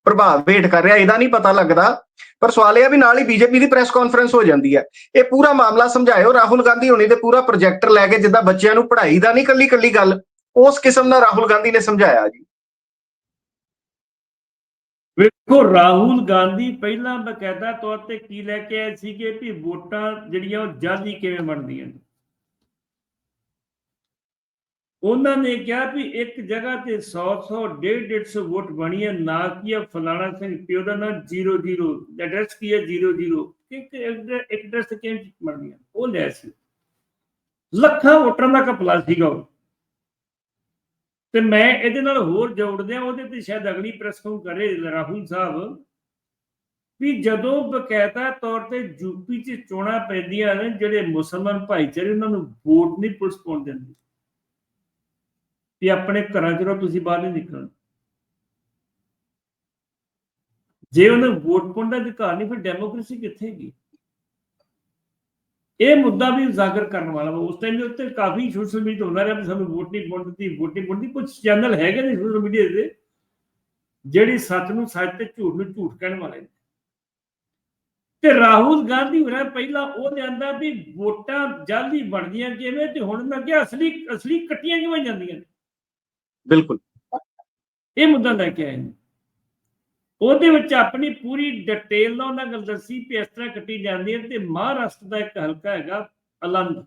ਪ੍ਰਭਾਵ ਹੇਠ ਕਰ ਰਿਹਾ, ਇਹਦਾ ਨਹੀਂ ਪਤਾ ਲੱਗਦਾ। ਪਰ ਸਵਾਲ ਇਹ ਆ ਵੀ ਨਾਲ ਹੀ ਬੀਜੇਪੀ ਦੀ ਪ੍ਰੈਸ ਕਾਨਫਰੰਸ ਹੋ ਜਾਂਦੀ ਹੈ ਇਹ ਪੂਰਾ ਮਾਮਲਾ ਸਮਝਾਇਓ, ਰਾਹੁਲ ਗਾਂਧੀ ਹੋਣੀ ਤੇ ਪੂਰਾ ਪ੍ਰੋਜੈਕਟਰ ਲੈ ਕੇ ਜਿੱਦਾਂ ਬੱਚਿਆਂ ਨੂੰ ਪੜ੍ਹਾਈ ਦਾ ਨਹੀਂ ਕੱਲੀ ਕੱਲੀ ਗੱਲ, ਉਸ ਕਿਸਮ ਦਾ ਰਾਹੁਲ ਗਾਂਧੀ ਨੇ ਸਮਝਾਇਆ ਜੀ। ਵੇਖੋ, ਰਾਹੁਲ ਗਾਂਧੀ ਪਹਿਲਾਂ ਬਕਾਇਦਾ ਤੌਰ ਤੇ ਕੀ ਲੈ ਕੇ ਆਏ ਸੀਗੇ ਵੀ ਵੋਟਾਂ ਜਿਹੜੀਆਂ ਉਹ ਜਾਲੀ ਕਿਵੇਂ ਬਣਦੀਆਂ ਨੇ? ਉਹਨਾਂ ਨੇ ਕਿਹਾ ਵੀ ਇੱਕ ਜਗ੍ਹਾ ਤੇ 100 100 150 150 ਵੋਟ ਬਣੀ ਹੈ ਨਾ ਕੀ ਹੈ ਫਲਾਣਾ ਸਿੰਘ ਪਿਓ ਦਾ ਨਾਂ 00 ਐਡਰੈਸ ਕੀ ਹੈ 00 ਇੱਕ ਐਡਰੈਸ ਕਿਵੇਂ ਬਣਦੀਆਂ ਉਹ ਲੈ ਸੀ। ਲੱਖਾਂ ਵੋਟਾਂ ਦਾ ਕਪਲਾ ਸੀਗਾ ਉਹ। ਤੇ ਮੈਂ ਇਹਦੇ ਨਾਲ ਹੋਰ ਜੋੜਦਿਆਂ ਉਹਦੇ ਤੇ ਸ਼ਾਇਦ ਅਗਲੀ ਪ੍ਰੈਸ ਨੂੰ ਕਰੇ ਰਾਹੁਲ ਸਾਹਿਬ ਵੀ ਜਦੋਂ ਬਕਾਇਦਾ ਤੌਰ ਤੇ ਯੂਪੀ 'ਚ ਚੋਣਾਂ ਪੈਂਦੀਆਂ ਨੇ, ਜਿਹੜੇ ਮੁਸਲਮਾਨ ਭਾਈਚਾਰੇ ਉਹਨਾਂ ਨੂੰ ਵੋਟ ਨਹੀਂ ਪੁਲਿਸ ਪਾਉਣ ਦਿੰਦੀ। ਵੀ ਆਪਣੇ ਘਰਾਂ 'ਚ ਰਹੋ, ਤੁਸੀਂ ਬਾਹਰ ਨਹੀਂ ਨਿਕਲਣਾ। ਜੇ ਉਹਨੂੰ ਵੋਟ ਪਾਉਣ ਦਾ ਅਧਿਕਾਰ ਨਹੀਂ, ਫਿਰ ਡੈਮੋਕ੍ਰੇਸੀ ਕਿੱਥੇ ਗਈ ਇਹ ਮੁੱਦਾ ਵੀ ਉਜਾਗਰ ਕਰਨ ਵਾਲਾ ਉਸ ਟਾਈਮ ਦੇ ਉੱਤੇ ਕਾਫੀ ਸੋਸ਼ਲ ਮੀਡੀਆ ਹੁੰਦਾ ਰਿਹਾ ਵੀ ਸਾਨੂੰ ਵੋਟ ਨਹੀਂ ਪਾਉਣ ਦਿੱਤੀ ਵੋਟ ਨਹੀਂ ਪਾਉਣ ਕੁਝ ਚੈਨਲ ਹੈਗੇ ਨੇ ਸੋਸ਼ਲ ਮੀਡੀਆ ਦੇ ਜਿਹੜੀ ਸੱਚ ਨੂੰ ਸੱਚ ਤੇ ਝੂਠ ਨੂੰ ਝੂਠ ਕਹਿਣ ਵਾਲੇ ਨੇ। ਤੇ ਰਾਹੁਲ ਗਾਂਧੀ ਹੋਰਾਂ ਪਹਿਲਾਂ ਉਹ ਲਿਆਂਦਾ ਵੀ ਵੋਟਾਂ ਜਲਦੀ ਬਣਦੀਆਂ ਕਿਵੇਂ ਤੇ ਹੁਣ ਮੈਂ ਕਿਹਾ ਅਸਲੀ ਅਸਲੀ ਕੱਟੀਆਂ ਕਿਵੇਂ ਜਾਂਦੀਆਂ ਨੇ? ਬਿਲਕੁਲ। ਇਹ ਮੁੱਦਾ ਲੈ ਕੇ ਆਏ ਨੇ। ਉਹਦੇ ਵਿੱਚ ਆਪਣੀ ਪੂਰੀ ਡਿਟੇਲ ਨਾਲ ਉਹਨਾਂ ਗੱਲ ਦੱਸੀ ਕਿ ਇਸ ਤਰ੍ਹਾਂ ਕੱਟੀ ਜਾਂਦੀ ਹੈ ਤੇ ਮਹਾਰਾਸ਼ਟਰ ਦਾ ਇੱਕ ਹਲਕਾ ਹੈਗਾ ਅਲੰਦ।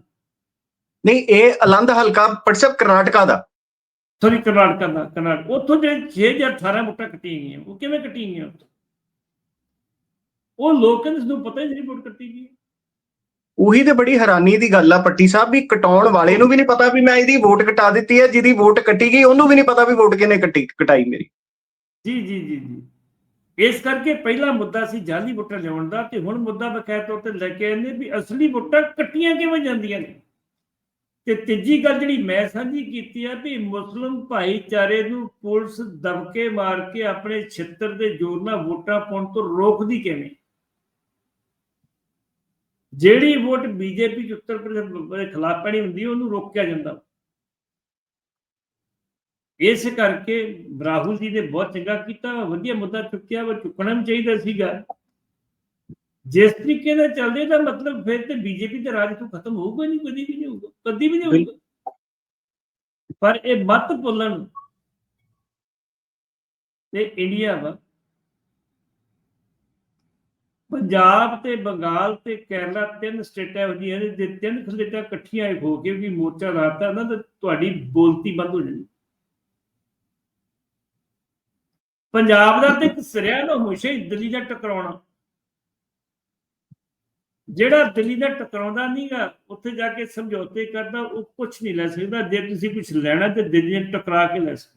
ਨਹੀਂ ਇਹ ਅਲੰਦ ਹਲਕਾ ਪਟਸਪ ਕਰਨਾਟਕਾ ਦਾ। ਸੋਰੀ ਕਰਨਾਟਕਾ ਦਾ ਕਰਨਾਟਕ। ਉੱਥੋਂ ਜਿਹੜੇ 6018 ਵੋਟਾਂ ਕੱਟੀਆਂ ਗਈਆਂ। ਉਹ ਕਿਵੇਂ ਕੱਟੀਆਂ ਗਈਆਂ ਉਹ ਲੋਕਾਂ ਨੂੰ ਪਤਾ ਹੀ ਨਹੀਂ ਵੋਟ ਕੱਟੀ ਗਈ। ਉਹੀ ਤੇ ਬੜੀ ਹੈਰਾਨੀ ਦੀ ਗੱਲ ਆ ਪੱਟੀ ਸਾਹਿਬ ਵੀ ਕਟਾਉਣ ਵਾਲੇ ਨੂੰ ਵੀ ਨਹੀਂ ਪਤਾ ਵੀ ਮੈਂ ਇਹਦੀ ਵੋਟ ਕਟਾ ਦਿੱਤੀ ਹੈ ਜਿਹਦੀ ਵੋਟ ਕੱਟੀ ਗਈ ਉਹਨੂੰ ਵੀ ਨਹੀਂ ਪਤਾ ਵੀ ਵੋਟ ਕਿਹਨੇ ਕੱਟੀ ਕਟਾਈ ਮੇਰੀ। ਜੀ ਜੀ ਜੀ ਜੀ। ਇਸ ਕਰਕੇ ਪਹਿਲਾ ਮੁੱਦਾ ਸੀ ਜਾਲੀ ਵੋਟਾਂ ਲਿਆਉਣ ਦਾ ਤੇ ਹੁਣ ਮੁੱਦਾ ਬਕਾਇਦਾ ਤੌਰ ਤੇ ਲੈ ਕੇ ਆਏ ਨੇ ਵੀ ਅਸਲੀ ਵੋਟਾਂ ਕੱਟੀਆਂ ਕਿਵੇਂ ਜਾਂਦੀਆਂ ਨੇ। ਤੇ ਤੀਜੀ ਗੱਲ ਜਿਹੜੀ ਮੈਂ ਸਾਂਝੀ ਕੀਤੀ ਆ ਵੀ ਮੁਸਲਮ ਭਾਈਚਾਰੇ ਨੂੰ ਪੁਲਿਸ ਦਬਕੇ ਮਾਰ ਕੇ ਆਪਣੇ ਛਿੱਤਰ ਦੇ ਜ਼ੋਰ ਨਾਲ ਵੋਟਾਂ ਪਾਉਣ ਤੋਂ ਰੋਕਦੀ ਕਿਵੇਂ? ਜਿਹੜੀ ਵੋਟ ਬੀਜੇਪੀ ਚ ਉੱਤਰ ਪ੍ਰਦੇਸ਼ ਦੇ ਖਿਲਾਫ ਪੈਣੀ ਹੁੰਦੀ ਉਹਨੂੰ ਰੋਕਿਆ ਜਾਂਦਾ। ਇਸ ਕਰਕੇ ਰਾਹੁਲ ਜੀ ਨੇ ਬਹੁਤ ਚੰਗਾ ਕੀਤਾ, ਵਧੀਆ ਮੁੱਦਾ ਚੁੱਕਿਆ, ਉਹ ਚੁੱਕਣਾ ਵੀ ਚਾਹੀਦਾ ਸੀਗਾ। ਜਿਸ ਤਰੀਕੇ ਨਾਲ ਚੱਲਦੇ ਤਾਂ ਮਤਲਬ ਫਿਰ ਤੇ ਬੀਜੇਪੀ ਦਾ ਰਾਜ ਤੋਂ ਖਤਮ ਹੋਊਗਾ ਨਹੀਂ, ਕਦੀ ਵੀ ਨਹੀਂ ਹੋਊਗਾ, ਕਦੀ ਵੀ ਨਹੀਂ ਹੋਊਗਾ। ਪਰ ਇਹ ਮਤ ਭੁੱਲਣ ਤੇ ਇੰਡੀਆ ਵਾ ਪੰਜਾਬ ਤੇ ਬੰਗਾਲ ਤੇ ਕੇਰਲਾ ਤਿੰਨ ਸਟੇਟਾਂ ਇਹੋ ਨੇ, ਜੇ ਤਿੰਨ ਸਟੇਟਾਂ ਇਕੱਠੀਆਂ ਹੋ ਕੇ ਵੀ ਮੋਰਚਾ ਲਾਤਾ ਨਾ, ਤਾਂ ਤੁਹਾਡੀ ਬੋਲਤੀ ਬੰਦ ਹੋ ਜਾਣੀ। ਪੰਜਾਬ ਦਾ ਤੇ ਇੱਕ ਸਿਰਿਆ ਨਾ ਹਮੇਸ਼ਾ ਹੀ ਦਿੱਲੀ ਦਾ ਟਕਰਾਉਣਾ। ਜਿਹੜਾ ਦਿੱਲੀ ਦਾ ਟਕਰਾਉਂਦਾ ਨਹੀਂਗਾ, ਉੱਥੇ ਜਾ ਕੇ ਸਮਝੌਤੇ ਕਰਦਾ, ਉਹ ਕੁਝ ਨਹੀਂ ਲੈ ਸਕਦਾ। ਜੇ ਤੁਸੀਂ ਕੁਝ ਲੈਣਾ ਤੇ ਦਿੱਲੀ ਨਾਲ ਟਕਰਾ ਕੇ ਲੈ ਸਕਦੇ।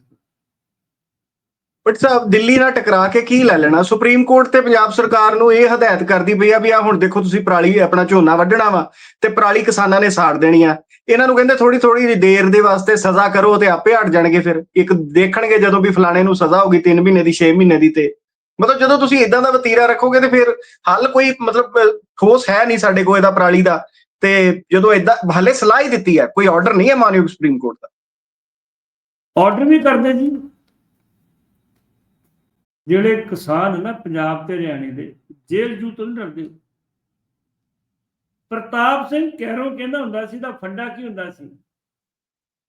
ਬਟ ਸਾਹਿਬ ਦਿੱਲੀ ਨਾਲ ਟਕਰਾ ਕੇ ਕੀ ਲੈ ਲੈਣਾ? ਸੁਪਰੀਮ ਕੋਰਟ ਤੇ ਪੰਜਾਬ ਸਰਕਾਰ ਨੂੰ ਇਹ ਹਦਾਇਤ ਕਰਦੀ ਪਈ ਆ ਵੀ ਆ ਹੁਣ ਦੇਖੋ ਤੁਸੀਂ ਪਰਾਲੀ, ਆਪਣਾ ਝੋਨਾ ਵੱਢਣਾ ਵਾ ਤੇ ਪਰਾਲੀ ਕਿਸਾਨਾਂ ਨੇ ਸਾੜ ਦੇਣੀ ਆ। ਇਹਨਾਂ ਨੂੰ ਕਹਿੰਦੇ ਥੋੜੀ ਥੋੜੀ ਦੇਰ ਦੇ ਵਾਸਤੇ ਸਜ਼ਾ ਕਰੋ ਤੇ ਆਪੇ ਹਟ ਜਾਣਗੇ ਫਿਰ। ਇੱਕ ਦੇਖਣਗੇ ਜਦੋਂ ਵੀ ਫਲਾਣੇ ਨੂੰ ਸਜ਼ਾ ਹੋਗੀ 3 ਮਹੀਨੇ ਦੀ 6 ਮਹੀਨੇ ਦੀ ਤੇ। ਮਤਲਬ ਜਦੋਂ ਤੁਸੀਂ ਇਦਾਂ ਦਾ ਵਤੀਰਾ ਰੱਖੋਗੇ ਤੇ ਫਿਰ ਹੱਲ ਕੋਈ ਮਤਲਬ ਠੋਸ ਹੈ ਨਹੀਂ ਸਾਡੇ ਕੋਲ ਇਹਦਾ ਪਰਾਲੀ ਦਾ। ਤੇ ਜਦੋਂ ਇਦਾਂ ਹਲੇ ਸਲਾਹ ਹੀ ਦਿੱਤੀ ਹੈ ਕੋਈ ਆਰਡਰ ਨਹੀਂ ਹੈ ਮਾਨਯੋਗ ਸੁਪਰੀਮ ਕੋਰਟ ਦਾ। ਆਰਡਰ ਵੀ ਕਰਦੇ ਜੀ। ਜਿਹੜੇ ਕਿਸਾਨ ਨਾ ਪੰਜਾਬ ਤੇ ਹਰਿਆਣੇ ਦੇ, ਜੇਲ੍ਹ ਜੂ ਤੋਂ ਡਰਦੇ। ਪ੍ਰਤਾਪ ਸਿੰਘ ਕਹਿਰੋਂ ਕਹਿੰਦਾ ਹੁੰਦਾ ਸੀ ਦਾ ਫੰਡਾ ਕੀ ਹੁੰਦਾ ਸੀ?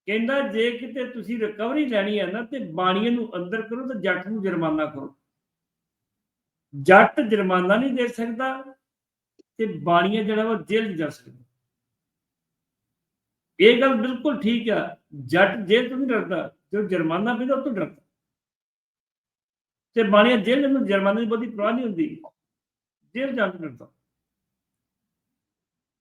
ਕਹਿੰਦਾ, ਜੇ ਕਿਤੇ ਤੁਸੀਂ ਰਿਕਵਰੀ ਲੈਣੀ ਹੈ ਨਾ, ਤੇ ਬਾਣੀਏ ਨੂੰ ਅੰਦਰ ਕਰੋ ਤੇ ਜੱਟ ਨੂੰ ਜੁਰਮਾਨਾ ਕਰੋ। ਜੱਟ ਜੁਰਮਾਨਾ ਨਹੀਂ ਦੇ ਸਕਦਾ ਤੇ ਬਾਣੀਆ ਜਿਹੜਾ ਵਾ ਜੇਲ੍ਹ 'ਚ ਜਾ ਸਕਦਾ। ਇਹ ਗੱਲ ਬਿਲਕੁਲ ਠੀਕ ਆ। ਜੱਟ ਜੇਲ੍ਹ ਤੋਂ ਨਹੀਂ ਡਰਦਾ। ਜੋ ਜੁਰਮਾਨਾ ਪੈਂਦਾ ਉਹ ਤੋਂ ਡਰਦਾ। ਤੇ ਬਾਣੀਆ ਜੇਲ੍ਹ ਨੂੰ ਜੁਰਮਾਨੇ ਦੀ ਬਹੁਤੀ ਪਰਵਾਹ ਨਹੀਂ ਹੁੰਦੀ, ਜੇਲ੍ਹ ਜਾਣ ਤੋਂ ਡਰਦਾ।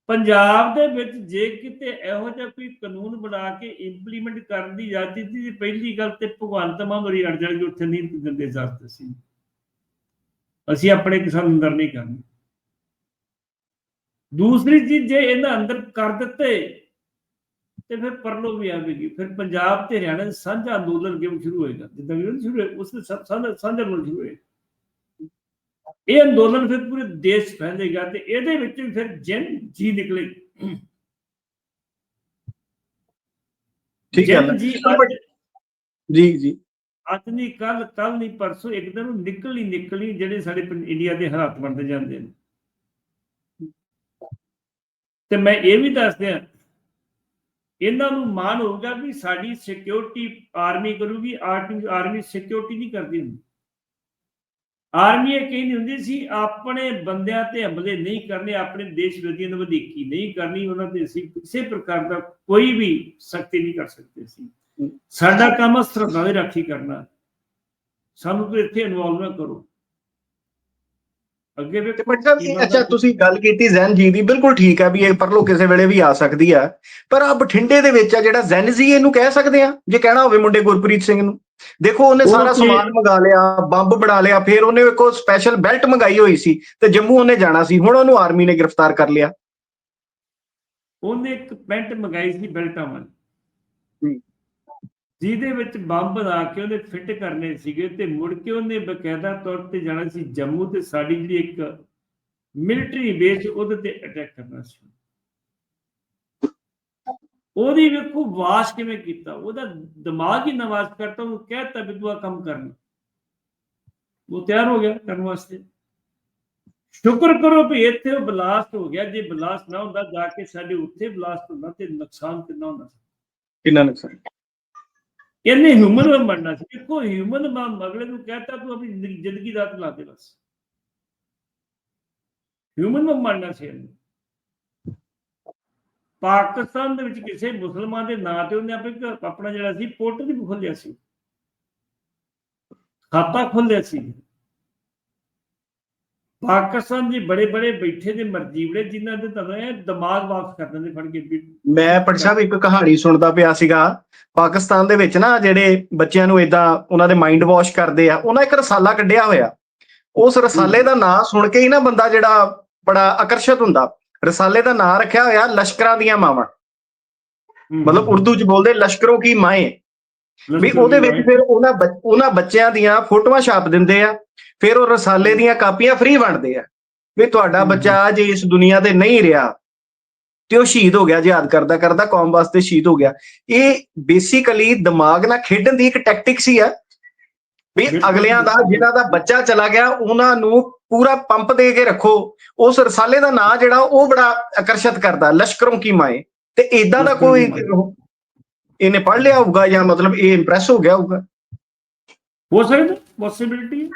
ਪੰਜਾਬ ਦੇ ਵਿੱਚ ਜੇ ਕਿਤੇ ਇਹੋ ਜਿਹਾ ਕੋਈ ਕਾਨੂੰਨ ਬਣਾ ਕੇ ਇੰਪਲੀਮੈਂਟ ਕਰਨ ਦੀ ਇਜਾਜ਼ਤ ਦੀ ਪਹਿਲੀ ਗੱਲ ਤੇ ਭਗਵੰਤ ਮਾਨ ਹੋਰੀ ਅੜ ਜਾਣਗੇ, ਉੱਥੇ ਨਹੀਂ ਦਿੰਦੇ ਇਜਾਜ਼ਤ ਸੀ? ਅਸੀਂ ਆਪਣੇ ਕਿਸਾਨ ਅੰਦਰ ਨਹੀਂ ਕਰਨੀ। ਦੂਸਰੀ ਚੀਜ਼ ਜੇ ਇਹਨਾਂ ਅੰਦਰ ਕਰ ਦਿੱਤੇ ਤੇ ਫਿਰ ਪਰਲੋ ਵੀ ਆਵੇਗੀ ਫਿਰ ਪੰਜਾਬ ਤੇ ਹਰਿਆਣਾ ਦਾ ਸਾਂਝਾ ਅੰਦੋਲਨ ਕਿਉਂ ਸ਼ੁਰੂ ਹੋਏਗਾ? ਜਿੱਦਾਂ ਵੀ ਸ਼ੁਰੂ ਹੋਇਆ ਉਸ ਵਿੱਚ ਸਾਂਝਾ ਸਾਂਝਾ ਅੰਦੋਲਨ ਸ਼ੁਰੂ ਹੋਏਗਾ ਇਹ ਅੰਦੋਲਨ ਫਿਰ ਪੂਰੇ ਦੇਸ਼ ਫੈਲੇਗਾ ਤੇ ਇਹਦੇ ਵਿੱਚ ਵੀ ਫਿਰ ਜਨ ਜੀ ਨਿਕਲੇਗੀ ਠੀਕ ਹੈ। ਜੀ ਜੀ ਜੀ। ਅੱਜ ਨਹੀਂ ਕੱਲ ਕੱਲ ਨਹੀਂ ਪਰਸੋਂ ਇੱਕ ਦਿਨ ਨਿਕਲ ਹੀ ਨਿਕਲੀ ਜਿਹੜੇ ਸਾਡੇ ਇੰਡੀਆ ਦੇ ਹਾਲਾਤ ਬਣਦੇ ਜਾਂਦੇ ਨੇ। ਤੇ ਮੈਂ ਇਹ ਵੀ ਦੱਸ ਦਿਆਂ ਇਹਨਾਂ ਨੂੰ ਮਾਣ ਹੋਊਗਾ ਵੀ ਸਾਡੀ ਸਿਕਿਉਰਿਟੀ ਆਰਮੀ ਕਰੂਗੀ ਆਰਮੀ ਆਰਮੀ ਸਿਕਿਉਰਿਟੀ ਨਹੀਂ ਕਰਦੀ ਹੁੰਦੀ। ਆਰਮੀ ਇਹ ਕਹਿੰਦੀ ਹੁੰਦੀ ਸੀ ਆਪਣੇ ਬੰਦਿਆਂ ਤੇ ਹਮਲੇ ਨਹੀਂ ਕਰਨੇ ਆਪਣੇ ਦੇਸ਼ ਵਿਰੋਧੀਆਂ ਨੂੰ ਵਧੀਕੀ ਨਹੀਂ ਕਰਨੀ ਉਹਨਾਂ ਤੇ ਅਸੀਂ ਕਿਸੇ ਪ੍ਰਕਾਰ ਦਾ ਕੋਈ ਵੀ ਸਖਤੀ ਨਹੀਂ ਕਰ ਸਕਦੇ ਸੀ ਸਾਡਾ ਕੰਮ ਸਰਹੱਦਾਂ ਦੀ ਰਾਖੀ ਕਰਨਾ। ਸਾਨੂੰ ਕੋਈ ਇੱਥੇ ਇਨਵੋਲਵ ਨਾ ਕਰੋ। ਅੱਗੇ ਵੀ ਤੇ ਸਾਹਿਬ ਇਹ ਅੱਛਾ ਤੁਸੀਂ ਗੱਲ ਕੀਤੀ ਜ਼ੈਨ ਜੀ ਦੀ ਬਿਲਕੁਲ ਠੀਕ ਹੈ ਵੀ ਇਹ ਪਰਲੋ ਕਿਸੇ ਵੇਲੇ ਵੀ ਆ ਸਕਦੀ ਆ। ਪਰ ਆ ਬਠਿੰਡੇ ਦੇ ਵਿੱਚ ਆ ਜਿਹੜਾ ਜ਼ੈਨ ਜੀ ਇਹਨੂੰ ਕਹਿ ਸਕਦੇ ਆ ਜੇ ਕਹਿਣਾ ਹੋਵੇ ਮੁੰਡੇ ਗੁਰਪ੍ਰੀਤ ਸਿੰਘ ਨੂੰ। ਦੇਖੋ ਉਹਨੇ ਉਹ ਸਾਰਾ ਸਮਾਨ ਮੰਗਾ ਲਿਆ ਬੰਬ ਬਣਾ ਲਿਆ ਫਿਰ ਉਹਨੇ ਇੱਕ ਸਪੈਸ਼ਲ ਬੈਲਟ ਮੰਗਾਈ ਹੋਈ ਸੀ ਤੇ ਜੰਮੂ ਉਹਨੇ ਜਾਣਾ ਸੀ ਹੁਣ ਉਹਨੂੰ ਆਰਮੀ ਨੇ ਗ੍ਰਿਫਤਾਰ ਕਰ ਲਿਆ। ਉਹਨੇ ਇੱਕ ਪੈਂਟ ਮੰਗਾਈ ਸੀ ਬੈਲਟਾਂ ਵਾਲੀ। ਜਿਹਦੇ ਵਿੱਚ ਬੰਬ ਬਣਾ ਕੇ ਉਹਨੇ ਫਿੱਟ ਕਰਨੇ ਸੀਗੇ ਤੇ ਮੁੜ ਕੇ ਉਹਨੇ ਬਕਾਇਦਾ ਤੌਰ ਤੇ ਜਾਣਾ ਸੀ ਜੰਮੂ ਤੇ ਸਾਡੀ ਜਿਹੜੀ ਇੱਕ ਮਿਲਟਰੀ ਬੇਸ ਉਹਦੇ ਤੇ ਅਟੈਕ ਕਰਨਾ ਸੀ। ਉਹਦੀ ਵੇਖੋ ਵਾਸ਼ ਕਿਵੇਂ ਕੀਤਾ, ਉਹਦਾ ਦਿਮਾਗ ਹੀ ਨਵਾਜ਼ ਕਰਤਾ, ਉਹਨੂੰ ਕਹਿਤਾ ਵੀ ਤੂੰ ਆਹ ਕੰਮ ਕਰਨ ਉਹ ਤਿਆਰ ਹੋ ਗਿਆ ਕਰਨ ਵਾਸਤੇ। ਸ਼ੁਕਰ ਕਰੋ ਵੀ ਇੱਥੇ ਉਹ ਬਲਾਸਟ ਹੋ ਗਿਆ, ਜੇ ਬਲਾਸਟ ਨਾ ਹੁੰਦਾ, ਜਾ ਕੇ ਸਾਡੇ ਉੱਥੇ ਬਲਾਸਟ ਹੁੰਦਾ ਤੇ ਨੁਕਸਾਨ ਕਿੰਨਾ ਹੁੰਦਾ। ਸੀ ਕਿੰਨਾ ਨੁਕਸਾਨ? ਇਹਨੇ ਹਿਊਮਨ ਬੰਬ ਬਣਨਾ ਸੀ। ਦੇਖੋ, ਹਿਊਮਨ ਬੰਬ ਅਗਲੇ ਨੂੰ ਕਹਤਾ, ਤੂੰ ਆਪਣੀ ਜ਼ਿੰਦਗੀ- ਦਾ ਲਾ ਦੇ ਬਸ ਹਿਊਮਨ ਬੰਬ ਬਣਨਾ ਸੀ ਇਹਨੇ। ਪਾਕਿਸਤਾਨ ਦੇ ਵਿੱਚ ਕਿਸੇ ਮੁਸਲਮਾਨ ਦੇ ਨਾਂ ਤੇ ਉਹਨੇ ਆਪਣੇ ਘਰ- ਆਪਣਾ ਜਿਹੜਾ ਸੀ ਪੋਰਟਲ ਵੀ ਖੋਲਿਆ ਸੀ। ਖਾਤਾ ਖੋਲਿਆ ਸੀ। ਪਾਕਿਸਤਾਨ ਦੇ ਬੜੇ ਬੜੇ ਬੈਠੇ ਦੇ ਮਰਜੀਵੜੇ ਜਿਨ੍ਹਾਂ ਦੇ ਤਾਂ ਇਹ ਦਿਮਾਗ ਵਾਪਸ ਕਰ ਦਿੰਦੇ ਫੜ ਕੇ ਮੈਂ ਪਟ ਸਾਹਿਬ ਇੱਕ ਕਹਾਣੀ ਸੁਣਦਾ ਪਿਆ ਸੀਗਾ। ਪਾਕਿਸਤਾਨ ਦੇ ਵਿੱਚ ਨਾ ਜਿਹੜੇ ਬੱਚਿਆਂ ਨੂੰ ਇਦਾਂ ਉਹਨਾਂ ਦੇ ਮਾਈਂਡ ਵਾਸ਼ ਕਰਦੇ ਆ ਉਹਨਾਂ ਇੱਕ ਰਸਾਲਾ ਕੱਢਿਆ ਹੋਇਆ। ਉਸ ਰਸਾਲੇ ਦਾ ਨਾਂ ਸੁਣ ਕੇ ਹੀ ਨਾ ਬੰਦਾ ਜਿਹੜਾ ਬੜਾ ਆਕਰਸ਼ਿਤ ਹੁੰਦਾ। ਰਸਾਲੇ ਦਾ ਨਾਂ ਰੱਖਿਆ ਹੋਇਆ ਲਸ਼ਕਰਾਂ ਦੀਆਂ ਮਾਵਾਂ। ਮਤਲਬ ਉਰਦੂ ਚ ਬੋਲਦੇ ਲਸ਼ਕਰੋਂ ਕੀ ਮਾਏ। ਵੀ ਉਹਦੇ ਵਿੱਚ ਫਿਰ ਉਹਨਾਂ ਉਹਨਾਂ ਬੱਚਿਆਂ ਦੀਆਂ ਫੋਟੋਆਂ ਛਾਪ ਦਿੰਦੇ ਆ ਫਿਰ ਉਹ ਰਸਾਲੇ ਦੀਆਂ ਕਾਪੀਆਂ ਫ੍ਰੀ ਵੰਡਦੇ ਆ। ਵੀ ਤੁਹਾਡਾ। ਬੱਚਾ ਜੇ ਇਸ ਦੁਨੀਆ ਤੇ ਨਹੀਂ ਰਿਹਾ ਤੇ ਉਹ ਸ਼ਹੀਦ ਹੋ ਗਿਆ ਜਿਹਾਦ ਕਰਦਾ ਕਰਦਾ ਕੌਮ ਵਾਸਤੇ ਸ਼ਹੀਦ ਹੋ ਗਿਆ। ਇਹ ਬੇਸਿਕਲੀ ਦਿਮਾਗ ਨਾਲ ਖੇਡਣ ਦੀ ਇੱਕ ਟੈਕਟਿਕ ਸੀ ਆ। ਵੀ ਅਗਲਿਆਂ ਦਾ। ਜਿਨ੍ਹਾਂ ਦਾ ਬੱਚਾ ਚਲਾ ਗਿਆ ਉਹਨਾਂ ਨੂੰ ਪੂਰਾ ਪੰਪ ਦੇ ਕੇ ਰੱਖੋ। ਉਸ ਰਸਾਲੇ ਦਾ ਨਾਂ ਜਿਹੜਾ ਉਹ ਬੜਾ ਆਕਰਸ਼ਿਤ ਕਰਦਾ ਲਸ਼ਕਰੋਂ ਕੀ ਮਾਏ। ਤੇ ਇਦਾਂ ਦਾ ਕੋਈ। ਇਹਨੇ ਪੜ੍ਹ ਲਿਆ ਹੋਊਗਾ ਜਾਂ ਮਤਲਬ ਇਹ ਇੰਪ੍ਰੈਸ ਹੋ ਗਿਆ ਹੋਊਗਾ? ਹੋ ਸਕਦਾ ਪੋਸਿਬਿਲਿਟੀ